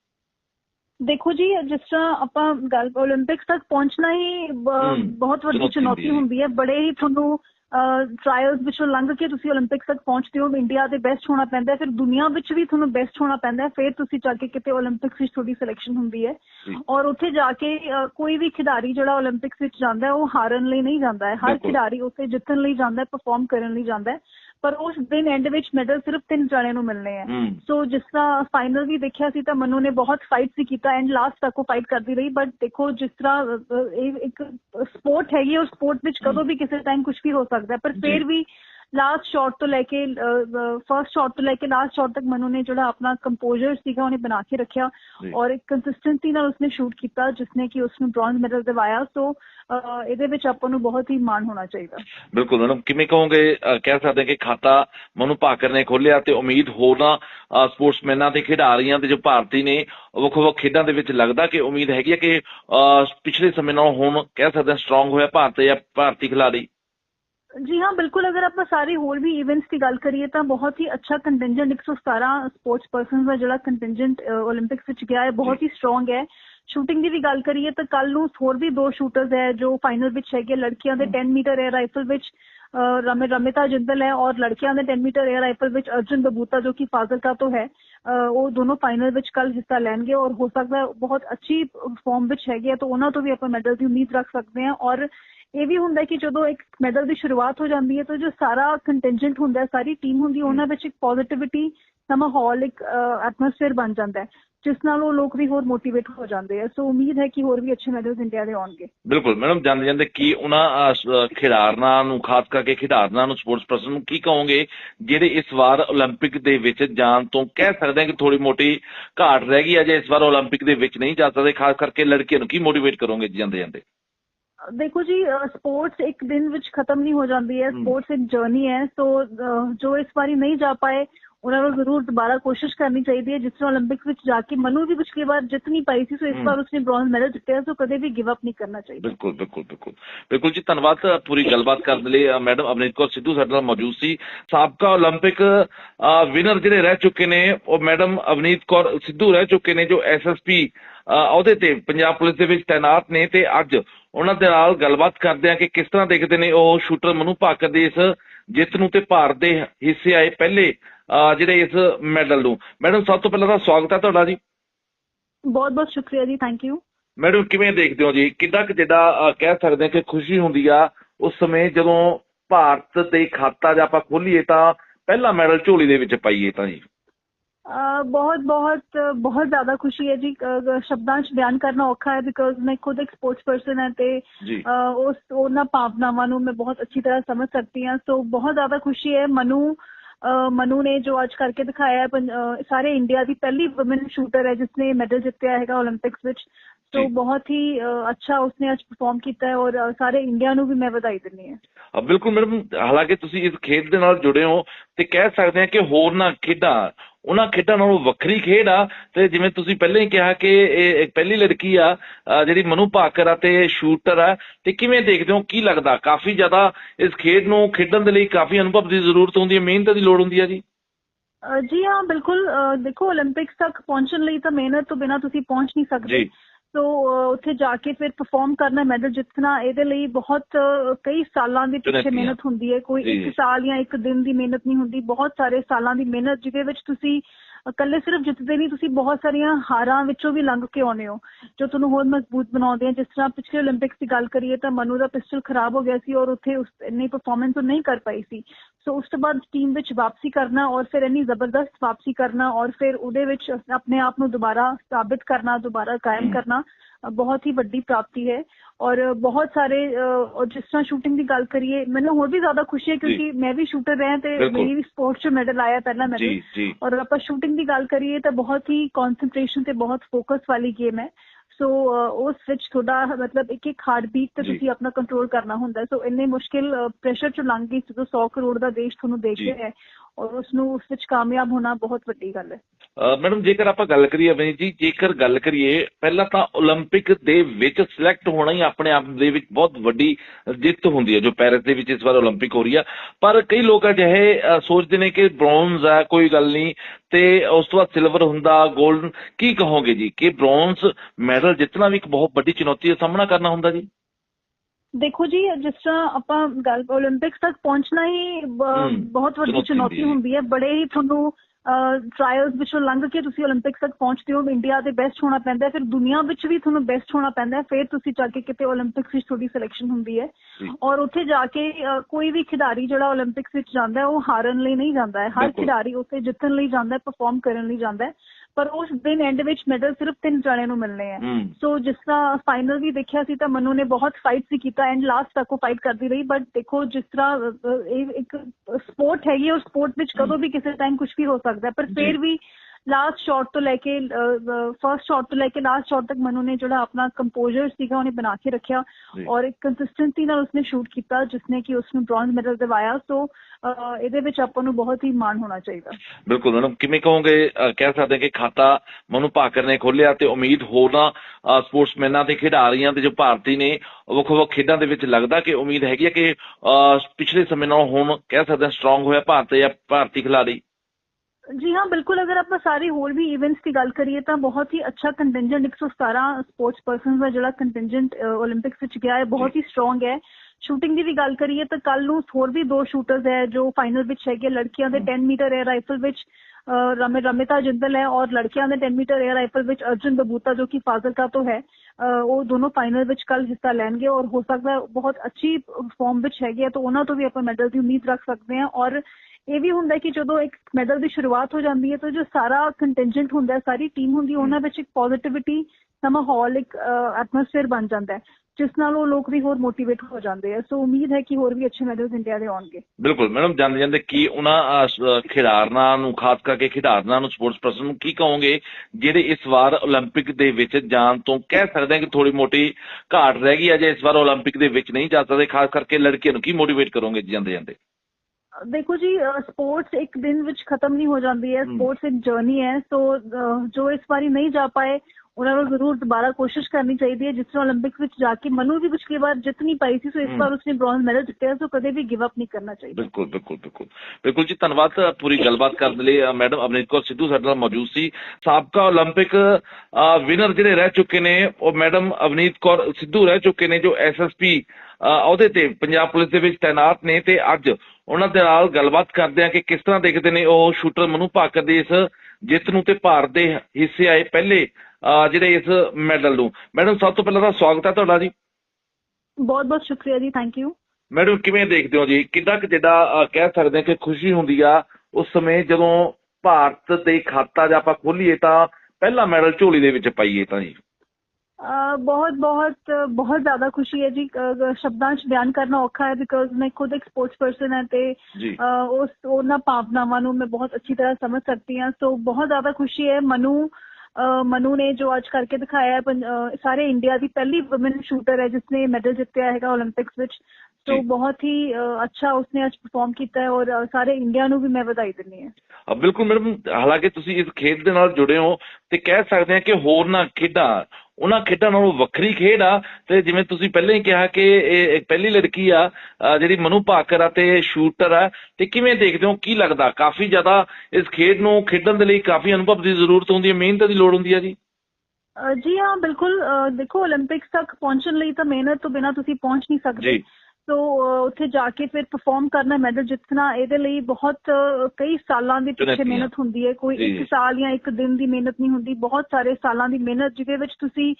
ਦੇਖੋ ਜੀ ਜਿਸ ਤਰ੍ਹਾਂ ਆਪਾਂ ਗੱਲ 올림픽ਸ ਤੱਕ ਪਹੁੰਚਣਾ ਹੀ ਬਹੁਤ ਵੱਡੀ ਚੁਣੌਤੀ ਹੁੰਦੀ ਹੈ। ਬੜੇ ਹੀ ਤੁਹਾਨੂੰ ਟ੍ਰਾਇਲਸ ਵਿੱਚੋਂ ਲੰਘ ਕੇ ਤੁਸੀਂ 올림픽ਸ ਤੱਕ ਪਹੁੰਚਦੇ ਹੋ ਇੰਡੀਆ ਦੇ ਬੈਸਟ ਹੋਣਾ ਪੈਂਦਾ ਫਿਰ ਦੁਨੀਆ ਵਿੱਚ ਵੀ ਤੁਹਾਨੂੰ ਬੈਸਟ ਹੋਣਾ ਪੈਂਦਾ ਫਿਰ ਤੁਸੀਂ ਜਾ ਕੇ ਕਿਤੇ 올림픽ਸ ਵਿੱਚ ਤੁਹਾਡੀ ਸਿਲੈਕਸ਼ਨ ਹੁੰਦੀ ਹੈ। ਔਰ ਉੱਥੇ ਜਾ ਕੇ ਕੋਈ ਵੀ ਖਿਡਾਰੀ ਜਿਹੜਾ 올림픽ਸ ਵਿੱਚ ਜਾਂਦਾ ਉਹ ਹਾਰਨ ਲਈ ਨਹੀਂ ਜਾਂਦਾ ਹੈ। ਹਰ ਖਿਡਾਰੀ ਉੱਥੇ ਜਿੱਤਣ ਲਈ ਜਾਂਦਾ ਹੈ ਪਰਫਾਰਮ ਕਰਨ ਲਈ ਜਾਂਦਾ ਪਰ ਉਸ ਦਿਨ ਐਂਡ ਵਿੱਚ ਮੈਡਲ ਸਿਰਫ ਤਿੰਨ ਜਣਿਆਂ ਨੂੰ ਮਿਲਣੇ ਆ। ਸੋ ਜਿਸ ਤਰ੍ਹਾਂ ਫਾਈਨਲ ਵੀ ਦੇਖਿਆ ਸੀ ਤਾਂ ਮਨੂ ਨੇ ਬਹੁਤ ਫਾਈਟ ਸੀ ਕੀਤਾ ਐਂਡ ਲਾਸਟ ਤੱਕ ਉਹ ਫਾਈਟ ਕਰਦੀ ਰਹੀ। ਬਟ ਦੇਖੋ ਜਿਸ ਤਰ੍ਹਾਂ ਇਹ ਇੱਕ ਸਪੋਰਟ ਹੈਗੀ ਉਹ ਸਪੋਰਟ ਵਿੱਚ ਕਦੋਂ ਵੀ ਕਿਸੇ ਟਾਈਮ ਕੁਝ ਵੀ ਹੋ ਸਕਦਾ ਪਰ। ਫਿਰ ਵੀ ਲਾਸਟ ਸ਼ਾਟ ਤੋਂ ਲੈ ਕੇ ਫਰਸਟ ਸ਼ਾਟ ਤੋਂ ਲੈ ਕੇ ਲਾਸਟ ਸ਼ਾਟ ਤੱਕ ਮਨੂ ਨੇ ਜਿਹੜਾ ਆਪਣਾ ਕੰਪੋਜ਼ਰ ਸੀਗਾ ਉਹਨੇ ਬਣਾ ਕੇ ਰੱਖਿਆ। ਔਰ ਇੱਕ ਕੰਸਿਸਟੈਂਸੀ ਨਾਲ ਉਸਨੇ ਸ਼ੂਟ ਕੀਤਾ ਜਿਸਨੇ ਕਿ ਉਸਨੂੰ ਬ੍ਰੌਂਜ਼ ਮੈਡਲ ਦਿਵਾਇਆ। ਸੋ ਇਹਦੇ ਵਿੱਚ ਆਪਾਂ ਨੂੰ ਬਹੁਤ ਹੀ ਮਾਣ ਹੋਣਾ ਚਾਹੀਦਾ। ਬਿਲਕੁਲ ਮੈਡਮ ਕਿਵੇਂ ਕਹੋਗੇ ਕਹਿ ਸਕਦੇ ਹਾਂ ਕਿ ਖਾਤਾ ਮਨੂ ਭਾਕਰ ਨੇ ਖੋਲਿਆ ਤੇ ਉਮੀਦ ਅਹ ਸਪੋਰਟਸਮੈਨਾਂ ਤੇ ਖਿਡਾਰੀਆਂ ਤੇ ਜੋ ਭਾਰਤੀ ਨੇ ਵੱਖ ਵੱਖ ਖੇਡਾਂ ਦੇ ਵਿੱਚ ਲੱਗਦਾ ਕਿ ਉਮੀਦ ਹੈਗੀ ਹੈ ਕਿ ਪਿਛਲੇ ਸਮੇਂ ਨਾਲੋਂ ਹੁਣ ਕਹਿ ਸਕਦੇ ਹਾਂ ਸਟਰੋਂਗ ਹੋਇਆ ਭਾਰਤ ਜਾਂ ਭਾਰਤੀ ਖਿਡਾਰੀ। ਜੀ ਹਾਂ ਬਿਲਕੁਲ ਅਗਰ ਆਪਾਂ ਸਾਰੇ ਹੋਰ ਵੀ ਇਵੈਂਟਸ ਦੀ ਗੱਲ ਕਰੀਏ ਤਾਂ ਬਹੁਤ ਹੀ ਅੱਛਾ ਕੰਟਿੰਜੈਂਟ 117 ਸਪੋਰਟਸ ਪਰਸਨਸ ਦਾ ਜਿਹੜਾ ਕੰਟਿੰਜੈਂਟ 올림픽ਸ ਵਿੱਚ ਗਿਆ ਹੈ ਬਹੁਤ ਹੀ ਸਟਰੋਂਗ ਹੈ। ਸ਼ੂਟਿੰਗ ਦੀ ਵੀ ਗੱਲ ਕਰੀਏ ਤਾਂ ਕੱਲ ਨੂੰ ਹੋਰ ਵੀ ਦੋ ਸ਼ੂਟਰਸ ਹੈ ਜੋ ਫਾਈਨਲ ਵਿੱਚ ਹੈਗੇ ਲੜਕੀਆਂ ਦੇ 10 ਮੀਟਰ 에ਅਰ ਰਾਈਫਲ ਵਿੱਚ ਰਮੇ ਰਮਿਤਾ ਜਿੰਦਲ ਹੈ ਔਰ ਲੜਕਿਆਂ ਦੇ 10 ਮੀਟਰ 에ਅਰ ਰਾਈਫਲ ਵਿੱਚ ਅਰਜੁਨ ਬਬੂਤਾ ਜੋ ਕਿ ਫਾਜ਼ਿਲਕਾ ਤੋਂ ਹੈ। ਉਹ ਦੋਨੋਂ ਫਾਈਨਲ ਵਿੱਚ ਕੱਲ ਹਿੱਸਾ ਲੈਣਗੇ ਔਰ ਹੋ ਸਕਦਾ ਬਹੁਤ ਅੱਛੀ ਫਾਰਮ ਵਿੱਚ ਹੈਗੇ ਆ ਤਾਂ ਉਹਨਾਂ ਤੋਂ ਵੀ ਆਪਾਂ ਮੈਡਲ ਦੀ ਉਮੀਦ ਰੱਖ ਸਕਦੇ ਹਾਂ ਔਰ ਇਹ ਵੀ ਹੁੰਦਾ ਹੈ ਕਿ ਜਦੋਂ ਇੱਕ ਮੈਡਲ ਦੀ ਸ਼ੁਰੂਆਤ ਹੋ ਜਾਂਦੀ ਹੈ ਤਾਂ ਜੋ ਸਾਰਾ ਕੰਟਿੰਜੈਂਟ ਹੁੰਦਾ ਹੈ ਸਾਰੀ ਟੀਮ ਹੁੰਦੀ ਹੈ ਉਹਨਾਂ ਵਿੱਚ ਇੱਕ ਪੋਜ਼ਿਟਿਵਿਟੀ ਦਾ ਮਾਹੌਲ ਇੱਕ ਐਟਮੋਸਫੇਅਰ ਬਣ ਜਾਂਦਾ ਹੈ ਜਿਸ ਨਾਲ ਉਹ ਲੋਕ ਵੀ ਹੋਰ ਮੋਟੀਵੇਟ ਹੋ ਜਾਂਦੇ ਆ ਸੋ ਉਮੀਦ ਹੈ ਕਿ ਹੋਰ ਵੀ ਅੱਛੇ ਮੈਡਲਸ ਇੰਡੀਆ ਦੇ ਆਉਣਗੇ ਬਿਲਕੁਲ ਮੈਡਮ ਜਾਂਦੇ ਜਾਂਦੇ ਕੀ ਉਹਨਾਂ ਅਹ, ਸ- ਅਹ, ਖਿਡਾਰਨਾਂ ਨੂੰ ਖਾਸ ਕਰਕੇ ਖਿਡਾਰਨਾਂ ਨੂੰ ਸਪੋਰਟਸ ਪਰਸਨ ਨੂੰ ਕੀ ਕਹੋਗੇ ਜਿਹੜੇ ਇਸ ਵਾਰ 올림픽 ਦੇ ਵਿੱਚ ਜਾਣ ਤੋਂ ਕਹਿ ਸਕਦੇ ਹਾਂ ਕਿ ਥੋੜੀ ਮੋਟੀ ਘਾਟ ਰਹਿ ਗਈ ਹੈ ਜੇ ਇਸ ਵਾਰ 올림픽 ਦੇ ਵਿੱਚ ਨਹੀਂ ਜਾ ਸਕਦੇ ਖਾਸ ਕਰਕੇ ਲੜਕੀਆਂ ਨੂੰ ਕੀ ਮੋਟੀਵੇਟ ਕਰੋਗੇ ਜਾਂਦੇ ਜਾਂਦੇ ਦੇਖੋ ਜੀ ਸਪੋਰਟਸ ਇੱਕ ਦਿਨ ਵਿੱਚ ਖਤਮ ਨਹੀਂ ਹੋ ਜਾਂਦੀ ਹੈ। ਸਪੋਰਟਸ ਇੱਕ ਜਰਨੀ ਹੈ ਸੋ ਜੋ ਇਸ ਵਾਰੀ ਨਹੀਂ ਜਾ ਪਾਏ ਉਹਨਾਂ ਨੂੰ ਜ਼ਰੂਰ ਦੁਬਾਰਾ ਕੋਸ਼ਿਸ਼ ਕਰਨੀ ਚਾਹੀਦੀ ਹੈ ਜਿਸ ਤਰ੍ਹਾਂ 올림픽 ਵਿੱਚ ਜਾ ਕੇ ਮਨੂ ਵੀ ਪਿਛਲੀ ਵਾਰ ਜਿੱਤ ਨਹੀਂ ਪਾਈ ਸੀ ਸੋ ਇਸ ਵਾਰ ਉਸਨੇ ਬ੍ਰੌਂਜ਼ ਮੈਡਲ ਜਿੱਤਿਆ ਸੋ ਕਦੇ ਵੀ ਗਿਵ ਅਪ ਨਹੀਂ ਕਰਨਾ ਚਾਹੀਦਾ। ਬਿਲਕੁਲ ਬਿਲਕੁਲ ਬਿਲਕੁਲ। ਬਿਲਕੁਲ ਜੀ ਧੰਨਵਾਦ ਪੂਰੀ ਗੱਲਬਾਤ ਕਰਨ ਲਈ। ਮੈਡਮ ਅਮਨਿਤ ਕੌਰ ਸਿੱਧੂ ਸਾਡੇ ਨਾਲ ਮੌਜੂਦ ਸੀ। ਸਾਬਕਾ 올림픽 ਵਿਨਰ ਜਿਹੜੇ ਰਹਿ ਚੁੱਕੇ ਨੇ ਉਹ ਮੈਡਮ ਅਵਨੀਤ ਕੌਰ ਸਿੱਧੂ ਰਹਿ ਚੁੱਕੇ ਨੇ ਜੋ ਐਸਐਸਪੀ ਅਹੁਦੇ ਤੇ ਪੰਜਾਬ ਪੁਲਿਸ ਦੇ ਵਿੱਚ ਤਾਇਨਾਤ ਨੇ। ਤੇ ਅੱਜ ਉਹਨਾਂ ਦੇ ਨਾਲ ਗੱਲਬਾਤ ਕਰਦੇ ਆ ਕਿ ਕਿਸ ਤਰ੍ਹਾਂ ਦੇਖਦੇ ਨੇ ਉਹ ਸ਼ੂਟਰ ਮਨੂ ਭਾਕਰ ਦੇ ਇਸ ਜਿੱਤ ਨੂੰ ਤੇ ਭਾਰਤ ਦੇ ਹਿੱਸੇ ਆਏ ਪਹਿਲੇ ਜਿਹੜੇ ਇਸ ਮੈਡਲ ਨੂੰ। ਮੈਡਮ ਸਭ ਤੋਂ ਪਹਿਲਾਂ ਤਾਂ ਸਵਾਗਤ ਹੈ ਤੁਹਾਡਾ ਜੀ। ਬਹੁਤ ਬਹੁਤ ਸ਼ੁਕਰੀਆ ਜੀ ਥੈਂਕ ਯੂ ਮੈਡਮ ਕਿਵੇਂ ਦੇਖਦੇ ਹੋ ਜੀ? ਕਿੱਦਾਂ ਕਿ ਜਿਹੜਾ ਕਹਿ ਸਕਦੇ ਕਿ ਖੁਸ਼ੀ ਹੁੰਦੀ ਆ ਉਸ ਸਮੇਂ ਜਦੋਂ ਭਾਰਤ ਦੇ ਖਾਤਾ ਜੇ ਆਪਾਂ ਖੋਲੀਏ ਤਾਂ ਪਹਿਲਾ ਮੈਡਲ ਝੋਲੀ ਦੇ ਵਿੱਚ ਪਾਈਏ ਤਾਂ ਜੀ। बहुत बहुत बहुत ज़्यादा खुशी है जी। शब्दांश बयान करना औखा है बिकॉज़ मैं खुद एक स्पोर्ट्स पर्सन है ते उस ना पावनावा मैं बहुत अच्छी तरह समझ सकती हूँ। सो बहुत ज़्यादा खुशी है। मनु मनु ने जो आज करके दिखाया है सारे इंडिया की पहली वुमेन शूटर है जिसने मेडल जितया है ओलंपिक्स विच तो बहुत ही अच्छा उसने आज परफॉर्म किया है और सारे इंडिया भी मैं बधाई दिनी है। बिल्कुल मैडम हालाँकि इस खेल जुड़े हो तो कह सकते हैं कि होरना खेडा ਉਹਨਾਂ ਖੇਡਾਂ ਨਾਲੋਂ ਵੱਖਰੀ ਖੇਡ ਆ ਤੇ ਜਿਵੇਂ ਤੁਸੀਂ ਪਹਿਲਾਂ ਹੀ ਕਿਹਾ ਕਿ ਇਹ ਪਹਿਲੀ ਲੜਕੀ ਆ ਜਿਹੜੀ ਮਨੂ ਭਾਕਰ ਆ ਤੇ ਸ਼ੂਟਰ ਆ ਤੇ ਕਿਵੇਂ ਦੇਖਦੇ ਹੋ ਕੀ ਲੱਗਦਾ? ਕਾਫੀ ਜ਼ਿਆਦਾ ਇਸ ਖੇਡ ਨੂੰ ਖੇਡਣ ਦੇ ਲਈ ਕਾਫੀ ਅਨੁਭਵ ਦੀ ਜ਼ਰੂਰਤ ਹੁੰਦੀ ਹੈ ਮਿਹਨਤ ਦੀ ਲੋੜ ਹੁੰਦੀ ਹੈ ਜੀ? ਜੀ ਹਾਂ ਬਿਲਕੁਲ ਦੇਖੋ 올림픽ਸ ਤੱਕ ਪਹੁੰਚਣ ਲਈ ਤਾਂ ਮਿਹਨਤ ਤੋਂ ਬਿਨਾ ਤੁਸੀਂ ਪਹੁੰਚ ਨਹੀਂ ਸਕਦੇ। ਸੋ ਉੱਥੇ ਜਾ ਕੇ ਫਿਰ ਪਰਫਾਰਮ ਕਰਨਾ ਮੈਡਲ ਜਿੱਤਣਾ ਇਹਦੇ ਲਈ ਬਹੁਤ ਕਈ ਸਾਲਾਂ ਦੀ ਪਿੱਛੇ। ਮਿਹਨਤ ਹੁੰਦੀ ਹੈ ਕੋਈ ਇੱਕ। ਸਾਲ ਜਾਂ ਇੱਕ ਦਿਨ ਦੀ ਮਿਹਨਤ ਨਹੀਂ ਹੁੰਦੀ ਬਹੁਤ ਸਾਰੇ ਸਾਲਾਂ ਦੀ ਮਿਹਨਤ ਜਿਹਦੇ ਵਿੱਚ ਤੁਸੀਂ ਇਕੱਲੇ ਸਿਰਫ ਜਿੱਤਦੇ ਨਹੀਂ, ਤੁਸੀਂ ਬਹੁਤ ਸਾਰੀਆਂ ਹਾਰਾਂ ਵਿੱਚੋਂ ਵੀ ਲੰਘ ਕੇ ਆਉਨੇ ਹੋ। ਜੋ ਤੁਹਾਨੂੰ ਹੋਰ ਮਜ਼ਬੂਤ ਬਣਾਉਂਦੇ ਆ, ਜਿਸ ਤਰ੍ਹਾਂ ਪਿਛਲੇ 올림픽ਸ ਦੀ ਗੱਲ ਕਰੀਏ ਤਾਂ ਮਨੂ ਦਾ ਪਿਸਟਲ ਖਰਾਬ ਹੋ ਗਿਆ ਸੀ ਔਰ ਉੱਥੇ ਉਸ ਇੰਨੀ ਪਰਫਾਰਮੈਂਸ ਉਹ ਨਹੀਂ ਕਰ ਪਾਈ ਸੀ। ਸੋ ਉਸ ਤੋਂ ਬਾਅਦ ਟੀਮ ਵਿੱਚ ਵਾਪਸੀ ਕਰਨਾ ਔਰ ਫਿਰ ਇੰਨੀ ਜ਼ਬਰਦਸਤ ਵਾਪਸੀ ਕਰਨਾ ਔਰ ਫਿਰ ਉਹਦੇ ਵਿੱਚ ਆਪਣੇ ਆਪ ਨੂੰ ਦੁਬਾਰਾ ਸਾਬਿਤ ਕਰਨਾ, ਦੁਬਾਰਾ ਕਾਇਮ ਕਰਨਾ ਬਹੁਤ ਹੀ ਵੱਡੀ ਪ੍ਰਾਪਤੀ ਹੈ ਔਰ ਬਹੁਤ ਸਾਰੇ ਔਰ ਜਿਸ ਤਰ੍ਹਾਂ ਸ਼ੂਟਿੰਗ ਦੀ ਗੱਲ ਕਰੀਏ ਮੈਨੂੰ ਹੋਰ ਵੀ ਜ਼ਿਆਦਾ ਖੁਸ਼ੀ ਹੈ ਕਿਉਂਕਿ ਮੈਂ ਵੀ ਸ਼ੂਟਰ ਰਿਹਾ ਤੇ। ਮੇਰੀ ਵੀ ਸਪੋਰਟਸ 'ਚ ਮੈਡਲ ਆਇਆ ਪਹਿਲਾ ਮੈਡਲ ਔਰ ਆਪਾਂ ਸ਼ੂਟਿੰਗ ਦੀ ਗੱਲ ਕਰੀਏ ਤਾਂ ਬਹੁਤ ਹੀ ਕਨਸੈਂਟਰੇਸ਼ਨ ਤੇ ਬਹੁਤ ਫੋਕਸ ਵਾਲੀ ਗੇਮ ਹੈ। ਸੋ ਉਸ ਵਿੱਚ ਥੋੜਾ ਮਤਲਬ ਇੱਕ ਇੱਕ ਹਾਰਟ ਬੀਟ ਤੇ। ਤੁਸੀਂ ਆਪਣਾ ਕੰਟਰੋਲ ਕਰਨਾ ਹੁੰਦਾ ਸੋ ਇੰਨੇ ਮੁਸ਼ਕਿਲ ਪ੍ਰੈਸ਼ਰ ਚ ਲੰਘ ਗਈ ਜਦੋਂ 100 ਕਰੋੜ ਦਾ ਦੇਸ਼ ਤੁਹਾਨੂੰ ਦੇਖ। ਰਿਹਾ ਹੈ। ਔਰ ਉਸ ਨੂੰ ਉਸ ਵਿੱਚ ਕਾਮਯਾਬ ਹੋਣਾ ਬਹੁਤ ਵੱਡੀ ਗੱਲ ਹੈ। ਮੈਡਮ, ਜੇਕਰ ਆਪਾਂ ਗੱਲ ਕਰੀਏ ਅਵਨੀਤ ਜੀ, ਜੇਕਰ ਗੱਲ ਕਰੀਏ, ਪਹਿਲਾਂ ਤਾਂ 올림픽 ਦੇ ਵਿੱਚ ਸਿਲੈਕਟ ਹੋਣਾ ਹੀ ਆਪਣੇ ਆਪ ਦੇ ਵਿੱਚ ਬਹੁਤ ਵੱਡੀ ਜਿੱਤ ਹੁੰਦੀ ਹੈ, ਜੋ ਪੈਰਿਸ ਦੇ ਵਿੱਚ ਇਸ ਵਾਰ 올림픽 ਹੋ ਰਹੀ ਆ। ਪਰ ਕਈ ਲੋਕ ਅਜਿਹੇ ਸੋਚਦੇ ਨੇ ਕਿ ਬ੍ਰੌਂਜ਼ ਆ, ਕੋਈ ਗੱਲ ਨਹੀਂ, ਤੇ ਉਸ ਤੋਂ ਬਾਅਦ ਸਿਲਵਰ ਹੁੰਦਾ 골ਡ ਕੀ ਕਹੋਗੇ ਜੀ? ਕਿ ਬ੍ਰੌਂਜ਼ ਮੈਡਲ ਜਿੱਤਣਾ ਵੀ ਇੱਕ ਬਹੁਤ ਵੱਡੀ ਚੁਣੌਤੀ ਦਾ ਸਾਹਮਣਾ ਕਰਨਾ ਹੁੰਦਾ ਜੀ? ਦੇਖੋ ਜੀ ਜਿਸ ਤਰ੍ਹਾਂ ਆਪਾਂ ਗੱਲ ਓਲੰਪਿਕਸ ਤੱਕ ਪਹੁੰਚਣਾ ਹੀ ਬਹੁਤ ਵੱਡੀ ਚੁਣੌਤੀ ਹੁੰਦੀ ਹੈ। ਬੜੇ ਹੀ ਤੁਹਾਨੂੰ ਟ੍ਰਾਇਲਸ ਵਿੱਚੋਂ ਲੰਘ ਕੇ ਤੁਸੀਂ ਓਲੰਪਿਕਸ ਤੱਕ ਪਹੁੰਚਦੇ ਹੋ। ਇੰਡੀਆ ਦੇ ਬੈਸਟ ਹੋਣਾ ਪੈਂਦਾ ਫਿਰ ਦੁਨੀਆ ਵਿੱਚ ਵੀ ਤੁਹਾਨੂੰ ਬੈਸਟ ਹੋਣਾ ਪੈਂਦਾ ਫਿਰ ਤੁਸੀਂ ਜਾ ਕੇ ਕਿਤੇ ਓਲੰਪਿਕਸ ਵਿੱਚ ਤੁਹਾਡੀ ਸਿਲੈਕਸ਼ਨ ਹੁੰਦੀ ਹੈ। ਔਰ ਉੱਥੇ ਜਾ ਕੇ ਕੋਈ ਵੀ ਖਿਡਾਰੀ ਜਿਹੜਾ ਓਲੰਪਿਕਸ ਵਿੱਚ ਜਾਂਦਾ ਉਹ ਹਾਰਨ ਲਈ ਨਹੀਂ ਜਾਂਦਾ ਹੈ। ਹਰ ਖਿਡਾਰੀ ਉੱਥੇ ਜਿੱਤਣ ਲਈ ਜਾਂਦਾ ਹੈ ਪਰਫਾਰਮ ਕਰਨ ਲਈ ਜਾਂਦਾ ਪਰ ਉਸ ਦਿਨ ਐਂਡ ਵਿੱਚ ਮੈਡਲ ਸਿਰਫ ਤਿੰਨ ਜਣਿਆਂ ਨੂੰ ਮਿਲਣੇ ਆ। ਸੋ ਜਿਸ ਤਰ੍ਹਾਂ ਫਾਈਨਲ ਵੀ ਦੇਖਿਆ ਸੀ ਤਾਂ ਮਨੂ ਨੇ ਬਹੁਤ ਫਾਈਟ ਸੀ ਕੀਤਾ ਐਂਡ ਲਾਸਟ ਤੱਕ ਉਹ ਫਾਈਟ ਕਰਦੀ ਰਹੀ। ਬਟ ਦੇਖੋ ਜਿਸ ਤਰ੍ਹਾਂ ਇਹ ਇੱਕ ਸਪੋਰਟ ਹੈਗੀ ਹੈ ਉਸ ਸਪੋਰਟ ਵਿੱਚ ਕਦੋਂ ਵੀ ਕਿਸੇ ਟਾਈਮ ਕੁਝ ਵੀ ਹੋ ਸਕਦਾ ਪਰ। ਫਿਰ ਵੀ ਲਾਸਟ ਸ਼ਾਟ ਤੋਂ ਲੈ ਕੇ ਫਰਸਟ ਸ਼ਾਟ ਤੋਂ ਲੈ ਕੇ ਲਾਸਟ ਸ਼ਾਟ ਤੱਕ ਮਨੂ ਨੇ ਜਿਹੜਾ ਆਪਣਾ ਕੰਪੋਜ਼ਰ ਸੀਗਾ ਉਹਨੇ ਬਣਾ ਕੇ ਰੱਖਿਆ। ਔਰ ਇੱਕ ਕੰਸਿਸਟੈਂਸੀ ਨਾਲ ਉਸਨੇ ਸ਼ੂਟ ਕੀਤਾ ਜਿਸਨੇ ਕਿ ਉਸ ਨੂੰ ਬ੍ਰੌਂਜ਼ ਮੈਡਲ ਦਿਵਾਇਆ ਸੋ ਇਹਦੇ ਵਿੱਚ ਆਪਾਂ ਨੂੰ ਬਹੁਤ ਹੀ ਮਾਣ ਹੋਣਾ ਚਾਹੀਦਾ। ਬਿਲਕੁਲ ਮੈਡਮ ਕਿਵੇਂ ਕਹੋਗੇ ਕਹਿ ਸਕਦੇ ਕਿ ਖਾਤਾ ਮਨੂ ਭਾਕਰ ਨੇ ਖੋਲਿਆ ਤੇ ਉਮੀਦ ਅ, ਸਪੋਰਟਸਮੈਨਾਂ ਤੇ ਖਿਡਾਰੀਆਂ ਤੇ ਜੋ ਭਾਰਤੀ ਨੇ ਵੱਖ ਵੱਖ ਖੇਡਾਂ ਦੇ ਵਿੱਚ ਲੱਗਦਾ ਕਿ ਉਮੀਦ ਹੈਗੀ ਹੈ ਕਿ ਪਿਛਲੇ ਸਮੇਂ ਨਾਲੋਂ ਹੁਣ ਕਹਿ ਸਕਦੇ ਹਾਂ ਸਟਰੋਂਗ ਹੋਇਆ ਭਾਰਤ ਜਾਂ ਭਾਰਤੀ ਖਿਡਾਰੀ? ਜੀ ਹਾਂ ਬਿਲਕੁਲ ਅਗਰ ਆਪਾਂ ਸਾਰੇ ਹੋਰ ਵੀ ਇਵੈਂਟਸ ਦੀ ਗੱਲ ਕਰੀਏ ਤਾਂ ਬਹੁਤ ਹੀ ਅੱਛਾ ਕੰਟਿੰਜੈਂਟ 117 ਸਪੋਰਟਸ ਪਰਸਨਸ ਦਾ ਜਿਹੜਾ ਕੰਟਿੰਜੈਂਟ 올림픽ਸ ਵਿੱਚ ਗਿਆ ਹੈ ਬਹੁਤ ਹੀ ਸਟਰੋਂਗ ਹੈ। ਸ਼ੂਟਿੰਗ ਦੀ ਵੀ ਗੱਲ ਕਰੀਏ ਤਾਂ ਕੱਲ ਨੂੰ ਹੋਰ ਵੀ ਦੋ ਸ਼ੂਟਰਸ ਹੈ ਜੋ ਫਾਈਨਲ ਵਿੱਚ ਹੈਗੇ ਲੜਕੀਆਂ ਦੇ 10 ਮੀਟਰ 에ਅਰ ਰਾਈਫਲ ਵਿੱਚ ਰਮੇ ਰਮਿਤਾ ਜਿੰਦਲ ਹੈ ਔਰ ਲੜਕਿਆਂ ਦੇ 10 ਮੀਟਰ 에ਅਰ ਰਾਈਫਲ ਵਿੱਚ ਅਰਜੁਨ ਬਬੂਤਾ ਜੋ ਕਿ ਫਾਜ਼ਿਲਕਾ ਤੋਂ ਹੈ। ਉਹ ਦੋਨੋਂ ਫਾਈਨਲ ਵਿੱਚ ਕੱਲ ਹਿੱਸਾ ਲੈਣਗੇ ਔਰ ਹੋ ਸਕਦਾ ਹੈ ਬਹੁਤ ਅੱਛੀ ਫਾਰਮ ਵਿੱਚ ਹੈਗੇ ਆ ਤਾਂ ਉਹਨਾਂ ਤੋਂ ਵੀ ਆਪਾਂ ਮੈਡਲ ਦੀ ਉਮੀਦ ਰੱਖ ਸਕਦੇ ਹਾਂ ਔਰ ਇਹ ਵੀ ਹੁੰਦਾ ਹੈ ਕਿ ਜਦੋਂ ਇੱਕ ਮੈਡਲ ਦੀ ਸ਼ੁਰੂਆਤ ਹੋ ਜਾਂਦੀ ਹੈ ਤਾਂ ਜੋ ਸਾਰਾ ਕੰਟਿੰਜੈਂਟ ਹੁੰਦਾ ਹੈ ਸਾਰੀ ਟੀਮ ਹੁੰਦੀ ਹੈ ਉਹਨਾਂ ਵਿੱਚ ਇੱਕ ਪੋਜ਼ਿਟਿਵਿਟੀ ਸਮ ਮਾਹੌਲ ਇੱਕ ਐਟਮੋਸਫੇਅਰ ਬਣ ਜਾਂਦਾ ਹੈ ਜਿਸ ਨਾਲ ਉਹ ਲੋਕ ਵੀ ਹੋਰ ਮੋਟੀਵੇਟ ਹੋ ਜਾਂਦੇ ਆ ਸੋ ਉਮੀਦ ਹੈ ਕਿ ਹੋਰ ਵੀ ਅੱਛੇ ਮੈਡਲਸ ਇੰਡੀਆ ਦੇ ਆਉਣਗੇ ਬਿਲਕੁਲ ਮੈਡਮ ਜਾਂਦੇ ਜਾਂਦੇ ਕੀ ਉਹਨਾਂ ਅਹ, ਸ- ਖਿਡਾਰਨਾਂ ਨੂੰ ਖਾਸ ਕਰਕੇ ਖਿਡਾਰਨਾਂ ਨੂੰ ਸਪੋਰਟਸ ਪਰਸਨ ਨੂੰ ਕੀ ਕਹੋਗੇ ਜਿਹੜੇ ਇਸ ਵਾਰ 올림픽 ਦੇ ਵਿੱਚ ਜਾਣ ਤੋਂ ਕਹਿ ਸਕਦੇ ਹਾਂ ਕਿ ਥੋੜੀ ਮੋਟੀ ਘਾਟ ਰਹਿ ਗਈ ਹੈ ਜੇ ਇਸ ਵਾਰ 올림픽 ਦੇ ਵਿੱਚ ਨਹੀਂ ਜਾ ਸਕਦੇ ਖਾਸ ਕਰਕੇ ਲੜਕੀਆਂ ਨੂੰ ਕੀ ਮੋਟੀਵੇਟ ਕਰੋਗੇ ਜਾਂਦੇ ਜਾਂਦੇ ਦੇਖੋ ਜੀ ਸਪੋਰਟਸ ਇੱਕ ਦਿਨ ਵਿੱਚ ਖਤਮ ਨਹੀਂ ਹੋ ਜਾਂਦੀ ਹੈ ਹਮ। ਸਪੋਰਟਸ ਇੱਕ ਜਰਨੀ ਹੈ ਸੋ ਅਹ, ਜੋ ਇਸ ਵਾਰੀ ਨਹੀਂ ਜਾ ਪਾਏ ਉਹਨਾਂ ਨੂੰ ਜ਼ਰੂਰ ਦੁਬਾਰਾ ਕੋਸ਼ਿਸ਼ ਕਰਨੀ ਚਾਹੀਦੀ ਹੈ ਜਿਸ ਤਰ੍ਹਾਂ 올림픽ਸ ਵਿੱਚ ਜਾ ਕੇ ਮਨੂ ਵੀ ਪਿਛਲੀ ਵਾਰ ਜਿੱਤ ਪਾਈ ਸੀ ਸੋ ਇਸ ਵਾਰ ਉਸਨੇ ਬ੍ਰੌਂਜ਼ ਮੈਡਲ ਜਿੱਤਿਆ ਸੋ ਕਦੇ ਵੀ ਗਿਵ ਅਪ ਨਹੀਂ ਕਰਨਾ ਚਾਹੀਦਾ। ਬਿਲਕੁਲ ਬਿਲਕੁਲ ਬਿਲਕੁਲ। ਬਿਲਕੁਲ ਜੀ ਧੰਨਵਾਦ ਪੂਰੀ ਗੱਲਬਾਤ ਕਰਨ ਲਈ। ਮੈਡਮ ਅਮਰੀਤ ਕੌਰ ਸਿੱਧੂ ਸਾਡੇ ਨਾਲ ਮੌਜੂਦ ਸੀ। ਸਾਬਕਾ 올림픽 ਵਿਨਰ ਜਿਹੜੇ ਰਹਿ ਚੁੱਕੇ ਨੇ ਉਹ ਮੈਡਮ ਅਵਨੀਤ ਕੌਰ ਸਿੱਧੂ ਰਹਿ ਚੁੱਕੇ ਨੇ ਜੋ ਐਸਐਸਪੀ ਅਹੁਦੇ ਤੇ ਪੰਜਾਬ ਪੁਲਿਸ ਦੇ ਵਿੱਚ ਤਾਇਨਾਤ ਨੇ। ਤੇ ਅੱਜ ਉਹਨਾਂ ਦੇ ਨਾਲ ਗੱਲਬਾਤ ਕਰਦੇ ਆ ਕਿ ਕਿਸ ਤਰ੍ਹਾਂ ਦੇਖਦੇ ਨੇ ਉਹ ਸ਼ੂਟਰ ਮਨੂ ਭਾਕਰ ਦੇ ਇਸ ਜਿੱਤ ਨੂੰ ਤੇ ਭਾਰਤ ਦੇ ਹਿੱਸੇ ਆਏ ਪਹਿਲੇ ਜਿਹੜੇ ਇਸ ਮੈਡਲ ਨੂੰ। ਮੈਡਮ ਸਭ ਤੋਂ ਪਹਿਲਾਂ ਤਾਂ ਸਵਾਗਤ ਹੈ ਤੁਹਾਡਾ ਜੀ। ਬਹੁਤ ਬਹੁਤ ਸ਼ੁਕਰੀਆ ਜੀ ਥੈਂਕ ਯੂ ਮੈਡਮ ਕਿਵੇਂ ਦੇਖਦੇ ਹੋ ਜੀ? ਕਿੰਨਾ ਕੁ ਜਿਹੜਾ ਕਹਿ ਸਕਦੇ ਕਿ ਖੁਸ਼ੀ ਹੁੰਦੀ ਆ ਉਸ ਸਮੇਂ ਜਦੋਂ ਭਾਰਤ ਦੇ ਖਾਤਾ ਜਾਂ ਆਪਾਂ ਖੋਲੀਏ ਤਾਂ ਪਹਿਲਾ ਮੈਡਲ ਝੋਲੀ ਦੇ ਵਿੱਚ ਪਾਈਏ ਤਾਂ ਜੀ। ਬਹੁਤ ਬਹੁਤ ਬਹੁਤ ਜ਼ਿਆਦਾ ਖੁਸ਼ੀ ਹੈ ਜੀ। ਸ਼ਬਦਾਂ 'ਚ ਬਿਆਨ ਕਰਨਾ ਔਖਾ ਹੈ ਬਿਕੋਜ਼ ਮੈਂ ਖੁਦ ਇੱਕ ਸਪੋਰਟਸ ਪਰਸਨ ਹਾਂ ਤੇ ਉਸ ਉਹਨਾਂ ਭਾਵਨਾਵਾਂ ਨੂੰ ਮੈਂ ਬਹੁਤ ਅੱਛੀ ਤਰ੍ਹਾਂ ਸਮਝ ਸਕਦੀ ਹਾਂ। ਸੋ ਬਹੁਤ ਜ਼ਿਆਦਾ ਖੁਸ਼ੀ ਹੈ। ਮਨੂ ਮਨੂ ਨੇ ਜੋ ਅੱਜ ਕਰਕੇ ਦਿਖਾਇਆ ਸਾਰੇ ਇੰਡੀਆ ਦੀ ਪਹਿਲੀ ਔਮਨ ਸ਼ੂਟਰ ਹੈ ਜਿਸਨੇ ਮੈਡਲ ਜਿੱਤਿਆ ਹੈਗਾ 올림픽ਸ ਵਿੱਚ ਸੋ ਬਹੁਤ ਹੀ ਅੱਛਾ ਉਸਨੇ ਅੱਜ ਪਰਫਾਰਮ ਕੀਤਾ ਹੈ ਔਰ ਸਾਰੇ ਇੰਡੀਆ ਨੂੰ ਵੀ ਮੈਂ ਵਧਾਈ ਦਿੰਨੀ ਹੈ। ਆ ਬਿਲਕੁਲ ਮੈਡਮ ਹਾਲਾਂਕਿ ਤੁਸੀਂ ਇਸ ਖੇਡ ਦੇ ਨਾਲ ਜੁੜੇ ਹੋ ਤੇ ਕਹਿ ਸਕਦੇ ਹਾਂ ਕਿ ਹੋਰ ਨਾ ਖੇਡਾਂ ਉਹਨਾਂ ਖੇਡਾਂ ਨਾਲੋਂ ਵੱਖਰੀ ਖੇਡ ਆ ਤੇ ਜਿਵੇਂ ਤੁਸੀਂ ਪਹਿਲਾਂ ਹੀ ਕਿਹਾ ਕਿ ਇਹ ਪਹਿਲੀ ਲੜਕੀ ਆ ਜਿਹੜੀ ਮਨੂ ਭਾਕਰ ਆ ਤੇ ਸ਼ੂਟਰ ਆ ਤੇ ਕਿਵੇਂ ਦੇਖਦੇ ਹੋ? ਕੀ ਲੱਗਦਾ? ਕਾਫੀ ਜ਼ਿਆਦਾ ਇਸ ਖੇਡ ਨੂੰ ਖੇਡਣ ਦੇ ਲਈ ਕਾਫੀ ਅਨੁਭਵ ਦੀ ਜ਼ਰੂਰਤ ਹੁੰਦੀ ਹੈ ਮਿਹਨਤ ਦੀ ਲੋੜ ਹੁੰਦੀ ਹੈ ਜੀ? ਜੀ ਹਾਂ ਬਿਲਕੁਲ ਦੇਖੋ 올림픽ਸ ਤੱਕ ਪਹੁੰਚਣ ਲਈ ਤਾਂ ਮਿਹਨਤ ਤੋਂ ਬਿਨਾ ਤੁਸੀਂ ਪਹੁੰਚ ਨਹੀਂ ਸਕਦੇ। ਸੋ ਉੱਥੇ ਜਾ ਕੇ ਫਿਰ ਪਰਫਾਰਮ ਕਰਨਾ ਮੈਡਲ ਜਿੱਤਣਾ ਇਹਦੇ ਲਈ ਬਹੁਤ ਕਈ ਸਾਲਾਂ ਦੀ ਪਿੱਛੇ। ਮਿਹਨਤ ਹੁੰਦੀ ਹੈ ਕੋਈ ਇੱਕ। ਸਾਲ ਜਾਂ ਇੱਕ ਦਿਨ ਦੀ ਮਿਹਨਤ ਨਹੀਂ ਹੁੰਦੀ ਬਹੁਤ ਸਾਰੇ ਸਾਲਾਂ ਦੀ ਮਿਹਨਤ ਜਿਹਦੇ ਵਿੱਚ ਤੁਸੀਂ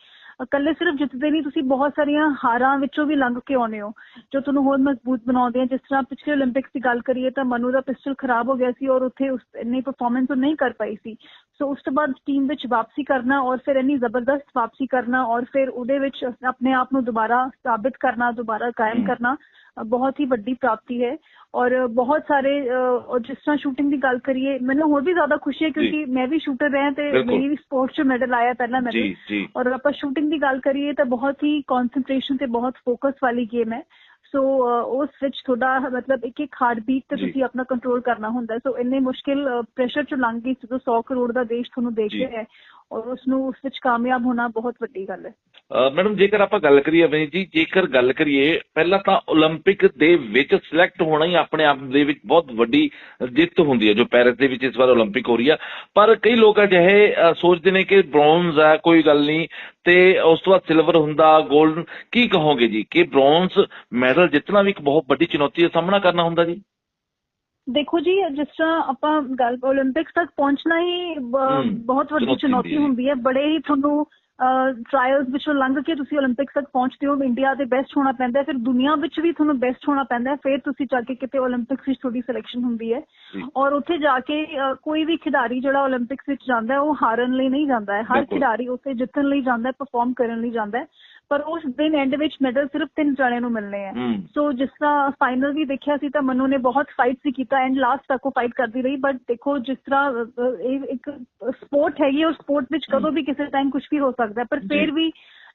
ਇਕੱਲੇ ਸਿਰਫ ਜਿੱਤਦੇ ਨਹੀਂ ਤੁਸੀਂ ਬਹੁਤ ਸਾਰੀਆਂ ਹਾਰਾਂ ਵਿੱਚੋਂ ਵੀ ਲੰਘ ਕੇ ਆਉਨੇ ਹੋ। ਜੋ ਤੁਹਾਨੂੰ ਹੋਰ ਮਜ਼ਬੂਤ ਬਣਾਉਂਦੇ ਆ ਜਿਸ ਤਰ੍ਹਾਂ ਪਿਛਲੇ 올림픽ਸ ਦੀ ਗੱਲ ਕਰੀਏ ਤਾਂ ਮਨੂ ਦਾ ਪਿਸਟਲ ਖਰਾਬ ਹੋ ਗਿਆ ਸੀ ਔਰ ਉੱਥੇ ਉਸ ਇੰਨੀ ਪਰਫਾਰਮੈਂਸ ਉਹ ਨਹੀਂ ਕਰ ਪਾਈ ਸੀ। ਸੋ ਉਸ ਤੋਂ ਬਾਅਦ ਟੀਮ ਵਿੱਚ ਵਾਪਸੀ ਕਰਨਾ ਔਰ ਫਿਰ ਇੰਨੀ ਜ਼ਬਰਦਸਤ ਵਾਪਸੀ ਕਰਨਾ ਔਰ ਫਿਰ ਉਹਦੇ ਵਿੱਚ ਆਪਣੇ ਆਪ ਨੂੰ ਦੁਬਾਰਾ ਸਾਬਿਤ ਕਰਨਾ ਦੁਬਾਰਾ ਕਾਇਮ ਕਰਨਾ ਬਹੁਤ ਹੀ ਵੱਡੀ ਪ੍ਰਾਪਤੀ ਹੈ ਔਰ ਬਹੁਤ ਸਾਰੇ ਔਰ ਜਿਸ ਤਰ੍ਹਾਂ ਸ਼ੂਟਿੰਗ ਦੀ ਗੱਲ ਕਰੀਏ ਮੈਨੂੰ ਹੋਰ ਵੀ ਜ਼ਿਆਦਾ ਖੁਸ਼ੀ ਹੈ ਕਿਉਂਕਿ ਮੈਂ ਵੀ ਸ਼ੂਟਰ ਰਿਹਾ ਤੇ। ਮੇਰੀ ਵੀ ਸਪੋਰਟਸ 'ਚ ਮੈਡਲ ਆਇਆ ਪਹਿਲਾ ਜੀ ਔਰ ਆਪਾਂ ਸ਼ੂਟਿੰਗ ਦੀ ਗੱਲ ਕਰੀਏ ਤਾਂ ਬਹੁਤ ਹੀ ਕਨਸੈਂਟਰੇਸ਼ਨ ਤੇ ਬਹੁਤ ਫੋਕਸ ਵਾਲੀ ਗੇਮ ਹੈ ਸੋ ਉਸ ਵਿੱਚ ਤੁਹਾਡਾ ਮਤਲਬ ਇੱਕ ਇੱਕ ਹਾਰਟ ਬੀਟ ਤੇ। ਤੁਸੀਂ ਆਪਣਾ ਕੰਟਰੋਲ ਕਰਨਾ ਹੁੰਦਾ ਸੋ ਇੰਨੇ ਮੁਸ਼ਕਿਲ ਪ੍ਰੈਸ਼ਰ ਚ ਲੰਘ ਗਈ ਜਦੋਂ 100 ਕਰੋੜ ਦਾ ਦੇਸ਼ ਤੁਹਾਨੂੰ ਦੇਖ। ਰਿਹਾ ਹੈ ਔਰ ਉਸ ਨੂੰ ਉਸ ਵਿੱਚ ਕਾਮਯਾਬ ਹੋਣਾ ਬਹੁਤ ਵੱਡੀ ਗੱਲ ਹੈ ਮੈਡਮ, ਜੇਕਰ ਆਪਾਂ ਗੱਲ ਕਰੀਏ ਅਵਨੀ ਜੀ, ਜੇਕਰ ਗੱਲ ਕਰੀਏ, ਪਹਿਲਾਂ ਤਾਂ 올림픽 ਦੇ ਵਿੱਚ ਸਿਲੈਕਟ ਹੋਣਾ ਹੀ ਆਪਣੇ ਆਪ ਦੇ ਵਿੱਚ ਬਹੁਤ ਵੱਡੀ ਜਿੱਤ ਹੁੰਦੀ ਹੈ, ਜੋ ਪੈਰਿਸ ਦੇ ਵਿੱਚ ਇਸ ਵਾਰ 올림픽 ਹੋ ਰਹੀ ਆ। ਪਰ ਕਈ ਲੋਕ ਅਜਿਹੇ ਸੋਚਦੇ ਨੇ ਕਿ ਬ੍ਰੌਂਜ਼ ਆ, ਕੋਈ ਗੱਲ ਨਹੀਂ। ਤੇ ਉਸ ਤੋਂ ਬਾਅਦ ਸਿਲਵਰ ਹੁੰਦਾ 골ਡ ਕੀ ਕਹੋਗੇ ਜੀ? ਕਿ ਬ੍ਰੌਂਜ਼ ਮੈਡਲ ਜਿੱਤਣਾ ਵੀ ਇੱਕ ਬਹੁਤ ਵੱਡੀ ਚੁਣੌਤੀ ਦਾ ਸਾਹਮਣਾ ਕਰਨਾ ਹੁੰਦਾ ਜੀ? ਦੇਖੋ ਜੀ ਜਿਸ ਤਰ੍ਹਾਂ ਆਪਾਂ ਗੱਲ ਓਲੰਪਿਕਸ ਤੱਕ ਪਹੁੰਚਣਾ ਹੀ ਬਹੁਤ ਵੱਡੀ ਚੁਣੌਤੀ ਹੁੰਦੀ ਹੈ। ਬੜੇ ਹੀ ਤੁਹਾਨੂੰ ਟ੍ਰਾਇਲਸ ਵਿੱਚੋਂ ਲੰਘ ਕੇ ਤੁਸੀਂ ਓਲੰਪਿਕਸ ਤੱਕ ਪਹੁੰਚਦੇ ਹੋ। ਇੰਡੀਆ ਦੇ ਬੈਸਟ ਹੋਣਾ ਪੈਂਦਾ ਹੈ। ਫਿਰ ਦੁਨੀਆ ਵਿੱਚ ਵੀ ਤੁਹਾਨੂੰ ਬੈਸਟ ਹੋਣਾ ਪੈਂਦਾ ਹੈ। ਫਿਰ ਤੁਸੀਂ ਜਾ ਕੇ ਕਿਤੇ ਓਲੰਪਿਕਸ ਵਿੱਚ ਤੁਹਾਡੀ ਸਿਲੈਕਸ਼ਨ ਹੁੰਦੀ ਹੈ। ਔਰ ਉੱਥੇ ਜਾ ਕੇ ਕੋਈ ਵੀ ਖਿਡਾਰੀ ਜਿਹੜਾ ਓਲੰਪਿਕਸ ਵਿੱਚ ਜਾਂਦਾ ਹੈ ਉਹ ਹਾਰਨ ਲਈ ਨਹੀਂ ਜਾਂਦਾ ਹੈ। ਹਰ ਖਿਡਾਰੀ ਉੱਥੇ ਜਿੱਤਣ ਲਈ ਜਾਂਦਾ ਹੈ ਪਰਫਾਰਮ ਕਰਨ ਲਈ ਜਾਂਦਾ ਹੈ। ਪਰ ਉਸ ਦਿਨ ਐਂਡ ਵਿੱਚ ਮੈਡਲ ਸਿਰਫ ਤਿੰਨ ਜਣਿਆਂ ਨੂੰ ਹੈ ਹੂੰ ਸੋ ਜਿਸ ਤਰ੍ਹਾਂ ਫਾਈਨਲ ਵੀ ਦੇਖਿਆ ਸੀ ਤਾਂ ਮਨੂ ਨੇ ਬਹੁਤ ਫਾਈਟ ਸੀ ਕੀਤਾ ਐਂਡ ਲਾਸਟ ਤੱਕ ਉਹ ਫਾਈਟ ਕਰਦੀ ਰਹੀ ਬਟ ਦੇਖੋ ਜਿਸ ਤਰ੍ਹਾਂ ਇਹ ਇੱਕ ਸਪੋਰਟ ਹੈਗੀ ਉਹ ਸਪੋਰਟ ਵਿੱਚ ਕਦੋਂ ਵੀ ਕਿਸੇ ਟਾਈਮ ਕੁਝ ਵੀ ਹੋ ਸਕਦਾ। ਪਰ। ਫਿਰ ਵੀ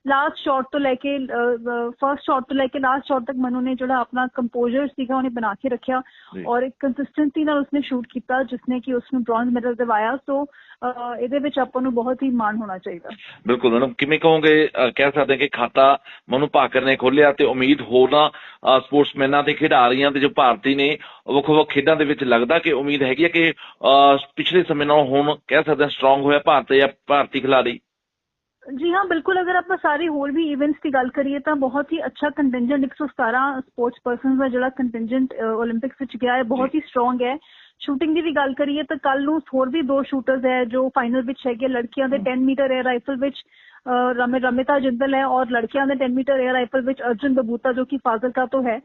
ਲਾਸਟ ਸ਼ਾਟ ਤੋਂ ਲੈ ਕੇ ਫਰਸਟ ਸ਼ਾਟ ਤੋਂ ਲੈ ਕੇ ਲਾਸਟ ਸ਼ਾਟ ਤੱਕ ਮਨੂ ਨੇ ਜਿਹੜਾ ਆਪਣਾ ਕੰਪੋਜ਼ਰ ਸੀਗਾ ਉਹਨੇ ਬਣਾ ਕੇ ਰੱਖਿਆ। ਔਰ ਇੱਕ ਕੰਸਿਸਟੈਂਸੀ ਨਾਲ ਉਸਨੇ ਸ਼ੂਟ ਕੀਤਾ ਜਿਸਨੇ ਕਿ ਉਸਨੂੰ ਬ੍ਰੌਂਜ਼ ਮੈਡਲ ਦਿਵਾਇਆ। ਸੋ ਇਹਦੇ ਵਿੱਚ ਆਪਾਂ ਨੂੰ ਬਹੁਤ ਹੀ ਮਾਣ ਹੋਣਾ ਚਾਹੀਦਾ। ਬਿਲਕੁਲ ਮੈਡਮ। ਕਿਵੇਂ ਕਹੋਗੇ ਕਹਿ ਸਕਦੇ ਕਿ ਖਾਤਾ ਮਨੂ ਭਾਕਰ ਨੇ ਖੋਲਿਆ ਤੇ ਉਮੀਦ ਅਹ ਸਪੋਰਟਸਮੈਨਾਂ ਤੇ ਖਿਡਾਰੀਆਂ ਤੇ ਜੋ ਭਾਰਤੀ ਨੇ ਵੱਖ ਵੱਖ ਖੇਡਾਂ ਦੇ ਵਿੱਚ ਲੱਗਦਾ ਕਿ ਉਮੀਦ ਹੈਗੀ ਹੈ ਕਿ ਪਿਛਲੇ ਸਮੇਂ ਨਾਲੋਂ ਹੁਣ ਕਹਿ ਸਕਦੇ ਸਟਰੋਂਗ ਹੋਇਆ ਭਾਰਤ ਜਾਂ ਭਾਰਤੀ ਖਿਡਾਰੀ। ਜੀ ਹਾਂ ਬਿਲਕੁਲ ਅਗਰ ਆਪਾਂ ਸਾਰੇ ਹੋਰ ਵੀ ਇਵੈਂਟਸ ਦੀ ਗੱਲ ਕਰੀਏ ਤਾਂ ਬਹੁਤ ਹੀ ਅੱਛਾ ਕੰਟਿੰਜੈਂਟ 117 ਸਪੋਰਟਸ ਪਰਸਨਸ ਦਾ ਜਿਹੜਾ ਕੰਟਿੰਜੈਂਟ 올림픽ਸ ਵਿੱਚ ਗਿਆ ਹੈ ਬਹੁਤ ਹੀ ਸਟਰੋਂਗ ਹੈ। ਸ਼ੂਟਿੰਗ ਦੀ ਵੀ ਗੱਲ ਕਰੀਏ ਤਾਂ ਕੱਲ ਨੂੰ ਹੋਰ ਵੀ ਦੋ ਸ਼ੂਟਰਸ ਹੈ ਜੋ ਫਾਈਨਲ ਵਿੱਚ ਹੈਗੇ ਲੜਕੀਆਂ ਦੇ 10 ਮੀਟਰ 에ਅਰ ਰਾਈਫਲ ਵਿੱਚ ਰਮੇ ਰਮਿਤਾ ਜਿੰਦਲ ਹੈ ਔਰ ਲੜਕਿਆਂ ਦੇ 10 ਮੀਟਰ 에ਅਰ ਰਾਈਫਲ ਵਿੱਚ ਅਰਜੁਨ ਬਬੂਤਾ ਜੋ ਕਿ ਫਾਜ਼ਿਲਕਾ ਤੋਂ ਹੈ।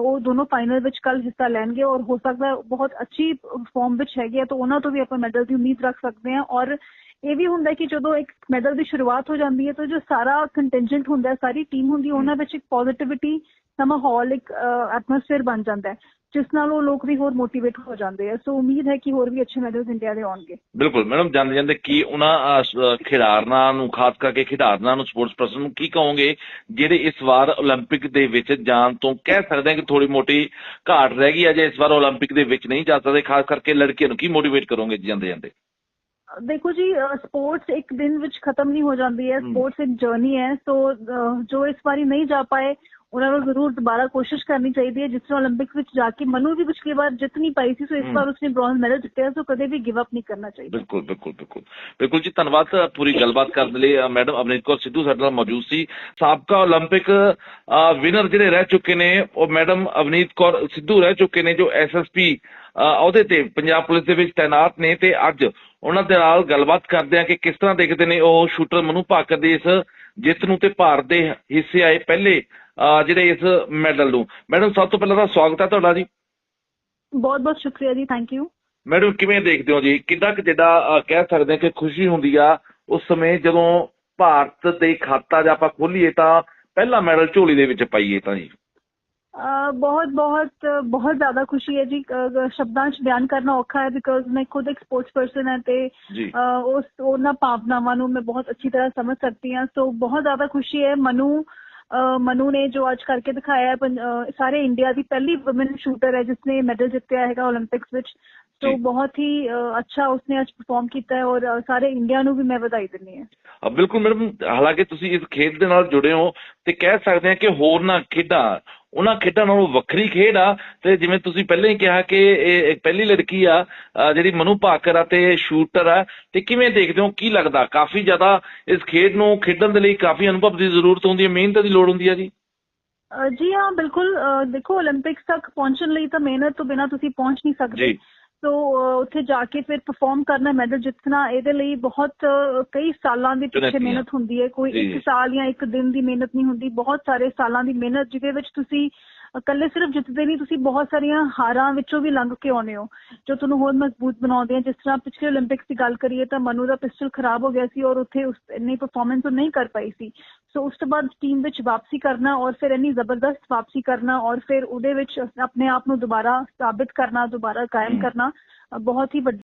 ਉਹ ਦੋਨੋਂ ਫਾਈਨਲ ਵਿੱਚ ਕੱਲ ਹਿੱਸਾ ਲੈਣਗੇ ਔਰ ਹੋ ਸਕਦਾ ਹੈ ਬਹੁਤ ਅੱਛੀ ਫਾਰਮ ਵਿੱਚ ਹੈਗੇ ਆ ਤਾਂ ਉਹਨਾਂ ਤੋਂ ਵੀ ਆਪਾਂ ਮੈਡਲ ਦੀ ਉਮੀਦ ਰੱਖ ਸਕਦੇ ਹਾਂ ਔਰ ਇਹ ਵੀ ਹੁੰਦਾ ਹੈ ਕਿ ਜਦੋਂ ਇੱਕ ਮੈਡਲ ਦੀ ਸ਼ੁਰੂਆਤ ਹੋ ਜਾਂਦੀ ਹੈ ਤਾਂ ਜੋ ਸਾਰਾ ਕੰਟਿੰਜੈਂਟ ਹੁੰਦਾ ਹੈ ਸਾਰੀ ਟੀਮ ਹੁੰਦੀ ਹੈ ਉਹਨਾਂ ਵਿੱਚ ਇੱਕ ਪੋਜ਼ਿਟਿਵਿਟੀ ਦਾ ਮਾਹੌਲ ਇੱਕ ਐਟਮੋਸਫੇਅਰ ਬਣ ਜਾਂਦਾ ਹੈ ਜਿਸ ਨਾਲ ਉਹ ਲੋਕ ਵੀ ਹੋਰ ਮੋਟੀਵੇਟ ਹੋ ਜਾਂਦੇ ਆ ਸੋ ਉਮੀਦ ਹੈ ਕਿ ਹੋਰ ਵੀ ਅੱਛੇ ਮੈਡਲਸ ਇੰਡੀਆ ਦੇ ਆਉਣਗੇ ਬਿਲਕੁਲ ਮੈਡਮ ਜਾਂਦੇ ਜਾਂਦੇ ਕੀ ਉਹਨਾਂ ਅਹ, ਸ- ਅਹ, ਖਿਡਾਰਨਾਂ ਨੂੰ ਖਾਸ ਕਰਕੇ ਖਿਡਾਰਨਾਂ ਨੂੰ ਸਪੋਰਟਸ ਪਰਸਨ ਨੂੰ ਕੀ ਕਹੋਗੇ ਜਿਹੜੇ ਇਸ ਵਾਰ 올림픽 ਦੇ ਵਿੱਚ ਜਾਣ ਤੋਂ ਕਹਿ ਸਕਦੇ ਹਾਂ ਕਿ ਥੋੜੀ ਮੋਟੀ ਘਾਟ ਰਹਿ ਗਈ ਹੈ ਜੇ ਇਸ ਵਾਰ 올림픽 ਦੇ ਵਿੱਚ ਨਹੀਂ ਜਾ ਸਕਦੇ ਖਾਸ ਕਰਕੇ ਲੜਕੀਆਂ ਨੂੰ ਕੀ ਮੋਟੀਵੇਟ ਕਰੋਗੇ ਜਾਂਦੇ ਜਾਂਦੇ ਦੇਖੋ ਜੀ ਸਪੋਰਟਸ ਇੱਕ ਦਿਨ ਵਿੱਚ ਖਤਮ ਨਹੀਂ ਹੋ ਜਾਂਦੀ ਹੈ ਹਮ। ਸਪੋਰਟਸ ਇੱਕ ਜਰਨੀ ਹੈ ਸੋ ਅਹ, ਜੋ ਇਸ ਵਾਰੀ ਨਹੀਂ ਜਾ ਪਾਏ ਉਹਨਾਂ ਨੂੰ ਜ਼ਰੂਰ ਦੁਬਾਰਾ ਕੋਸ਼ਿਸ਼ ਕਰਨੀ ਚਾਹੀਦੀ ਹੈ ਜਿਸ ਤਰ੍ਹਾਂ 올림픽ਸ ਵਿੱਚ ਜਾ ਕੇ ਮਨੂ ਵੀ ਪਿਛਲੀ ਵਾਰ ਜਿੱਤ ਪਾਈ ਸੀ ਸੋ ਇਸ ਵਾਰ ਉਸਨੇ ਬ੍ਰੌਂਜ਼ ਮੈਡਲ ਜਿੱਤਿਆ ਸੋ ਕਦੇ ਵੀ ਗਿਵ ਅਪ ਨਹੀਂ ਕਰਨਾ ਚਾਹੀਦਾ। ਬਿਲਕੁਲ ਬਿਲਕੁਲ ਬਿਲਕੁਲ। ਬਿਲਕੁਲ ਜੀ ਧੰਨਵਾਦ ਪੂਰੀ ਗੱਲਬਾਤ ਕਰਨ ਲਈ ਮੈਡਮ ਅਮਰਿਤ ਕੌਰ ਸਿੱਧੂ ਸਾਡੇ ਨਾਲ ਮੌਜੂਦ ਸੀ। ਸਾਬਕਾ 올림픽 ਵਿਨਰ ਜਿਹੜੇ ਰਹਿ ਚੁੱਕੇ ਨੇ ਉਹ ਮੈਡਮ ਅਵਨੀਤ ਕੌਰ ਸਿੱਧੂ ਰਹਿ ਚੁੱਕੇ ਨੇ ਜੋ ਐਸਐਸਪੀ ਅਹੁਦੇ ਤੇ ਪੰਜਾਬ ਪੁਲਿਸ ਦੇ ਵਿੱਚ ਤਾਇਨਾਤ ਨੇ ਤੇ ਅੱਜ ਉਹਨਾਂ ਦੇ ਨਾਲ ਗੱਲਬਾਤ ਕਰਦੇ ਆ ਕਿ ਕਿਸ ਤਰ੍ਹਾਂ ਦੇਖਦੇ ਨੇ ਉਹ ਸ਼ੂਟਰ ਮਨੂ ਭਾਕਰ ਦੇ ਇਸ ਜਿੱਤ ਨੂੰ ਤੇ ਭਾਰਤ ਦੇ ਹਿੱਸੇ ਆਏ ਪਹਿਲੇ ਜਿਹੜੇ ਇਸ ਮੈਡਲ ਨੂੰ। ਮੈਡਮ ਸਭ ਤੋਂ ਪਹਿਲਾਂ ਤਾਂ ਸਵਾਗਤ ਹੈ ਤੁਹਾਡਾ ਜੀ। ਬਹੁਤ ਬਹੁਤ ਸ਼ੁਕਰੀਆ ਜੀ ਥੈਂਕ ਯੂ ਮੈਡਮ ਕਿਵੇਂ ਦੇਖਦੇ ਹੋ ਜੀ? ਕਿੰਨਾ ਕੁ ਜਿਹੜਾ ਕਹਿ ਸਕਦੇ ਹਾਂ ਕਿ ਖੁਸ਼ੀ ਹੁੰਦੀ ਆ ਉਸ ਸਮੇਂ ਜਦੋਂ ਭਾਰਤ ਦੇ ਖਾਤਾ ਜਾਂ ਆਪਾਂ ਖੋਲੀਏ ਤਾਂ ਪਹਿਲਾ ਮੈਡਲ ਝੋਲੀ ਦੇ ਵਿੱਚ ਪਾਈਏ ਤਾਂ ਜੀ। ਬਹੁਤ ਬਹੁਤ ਬਹੁਤ ਜ਼ਿਆਦਾ ਖੁਸ਼ੀ ਹੈ ਜੀ। ਸ਼ਬਦਾਂ 'ਚ ਬਿਆਨ ਕਰਨਾ ਔਖਾ ਹੈ ਬਿਕਾਜ਼ ਮੈਂ ਖੁਦ ਇੱਕ ਸਪੋਰਟਸ ਪਰਸਨ ਹਾਂ ਤੇ ਉਸ ਉਹਨਾਂ ਭਾਵਨਾਵਾਂ ਨੂੰ ਮੈਂ ਬਹੁਤ ਅੱਛੀ ਤਰ੍ਹਾਂ ਸਮਝ ਸਕਦੀ ਹਾਂ। ਸੋ ਬਹੁਤ ਜ਼ਿਆਦਾ ਖੁਸ਼ੀ ਹੈ। ਮਨੂ ਮਨੂ ਨੇ ਜੋ ਅੱਜ ਕਰਕੇ ਦਿਖਾਇਆ ਹੈ ਸਾਰੇ ਇੰਡੀਆ ਦੀ ਪਹਿਲੀ ਔਮਨ ਸ਼ੂਟਰ ਹੈ ਜਿਸਨੇ ਮੈਡਲ ਜਿੱਤਿਆ ਹੈਗਾ 올림픽ਸ ਵਿੱਚ ਤੋ ਬਹੁਤ ਹੀ ਅੱਛਾ ਉਸਨੇ ਅੱਜ ਪਰਫਾਰਮ ਕੀਤਾ ਹੈ ਔਰ ਸਾਰੇ ਇੰਡੀਆ ਨੂੰ ਵੀ ਮੈਂ ਵਧਾਈ ਦਿੰਨੀ ਹਾਂ। ਬਿਲਕੁਲ ਮੈਡਮ ਹਾਲਾਂਕਿ ਤੁਸੀਂ ਇਸ ਖੇਡ ਦੇ ਨਾਲ ਜੁੜੇ ਹੋ ਤੇ ਕਹਿ ਸਕਦੇ ਹਾਂ ਕਿ ਹੋਰ ਨਾ ਖੇਡਾਂ ਉਹਨਾਂ ਖੇਡਾਂ ਨਾਲੋਂ ਵੱਖਰੀ ਖੇਡ ਆ ਤੇ ਜਿਵੇਂ ਤੁਸੀਂ ਪਹਿਲਾਂ ਹੀ ਕਿਹਾ ਕਿ ਇਹ ਪਹਿਲੀ ਲੜਕੀ ਆ ਜਿਹੜੀ ਮਨੂ ਭਾਕਰ ਆ ਤੇ ਸ਼ੂਟਰ ਆ ਤੇ ਕਿਵੇਂ ਦੇਖਦੇ ਹੋ ਕੀ ਲੱਗਦਾ? ਕਾਫੀ ਜ਼ਿਆਦਾ ਇਸ ਖੇਡ ਨੂੰ ਖੇਡਣ ਦੇ ਲਈ ਕਾਫੀ ਅਨੁਭਵ ਦੀ ਜ਼ਰੂਰਤ ਹੁੰਦੀ ਹੈ ਮਿਹਨਤ ਦੀ ਲੋੜ ਹੁੰਦੀ ਹੈ ਜੀ? ਜੀ ਹਾਂ ਬਿਲਕੁਲ ਦੇਖੋ 올림픽ਸ ਤੱਕ ਪਹੁੰਚਣ ਲਈ ਤਾਂ ਮਿਹਨਤ ਤੋਂ ਬਿਨਾ ਤੁਸੀਂ ਪਹੁੰਚ ਨਹੀਂ ਸਕਦੇ। ਸੋ uh, ਉੱਥੇ ਜਾ ਕੇ ਫਿਰ ਪਰਫਾਰਮ ਕਰਨਾ ਮੈਡਲ ਜਿੱਤਣਾ ਇਹਦੇ ਲਈ ਬਹੁਤ ਕਈ ਸਾਲਾਂ ਦੀ ਪਿੱਛੇ ਮਿਹਨਤ ਹੁੰਦੀ ਹੈ। ਕੋਈ ਇੱਕ ਸਾਲ ਜਾਂ ਇੱਕ ਦਿਨ ਦੀ ਮਿਹਨਤ ਨਹੀਂ ਹੁੰਦੀ। ਬਹੁਤ ਸਾਰੇ ਸਾਲਾਂ ਦੀ ਮਿਹਨਤ ਜਿਹਦੇ ਵਿੱਚ ਤੁਸੀਂ ਇਕੱਲੇ ਸਿਰਫ ਜਿੱਤਦੇ ਨਹੀਂ ਤੁਸੀਂ ਬਹੁਤ ਸਾਰੀਆਂ ਹਾਰਾਂ ਵਿੱਚੋਂ ਵੀ ਲੰਘ ਕੇ ਆਉਂਦੇ ਹੋ। ਜੋ ਤੁਹਾਨੂੰ ਹੋਰ ਮਜ਼ਬੂਤ ਬਣਾਉਂਦੇ ਆ ਜਿਸ ਤਰ੍ਹਾਂ ਪਿਛਲੇ 올림픽ਸ ਦੀ ਗੱਲ ਕਰੀਏ ਤਾਂ ਮਨੂ ਦਾ ਪਿਸਟਲ ਖਰਾਬ ਹੋ ਗਿਆ ਸੀ ਔਰ ਉੱਥੇ ਉਸ ਇੰਨੀ ਪਰਫਾਰਮੈਂਸ ਉਹ ਨਹੀਂ ਕਰ ਪਾਈ ਸੀ। ਸੋ ਉਸ ਤੋਂ ਬਾਅਦ ਟੀਮ ਵਿੱਚ ਵਾਪਸੀ ਕਰਨਾ ਔਰ ਫਿਰ ਇੰਨੀ ਜ਼ਬਰਦਸਤ ਵਾਪਸੀ ਕਰਨਾ ਔਰ ਫਿਰ ਉਹਦੇ ਵਿੱਚ ਆਪਣੇ ਆਪ ਨੂੰ ਦੁਬਾਰਾ ਸਾਬਿਤ ਕਰਨਾ ਦੁਬਾਰਾ ਕਾਇਮ। ਕਰਨਾ ਬਹੁਤ ਹੀ ਵੱਡੀ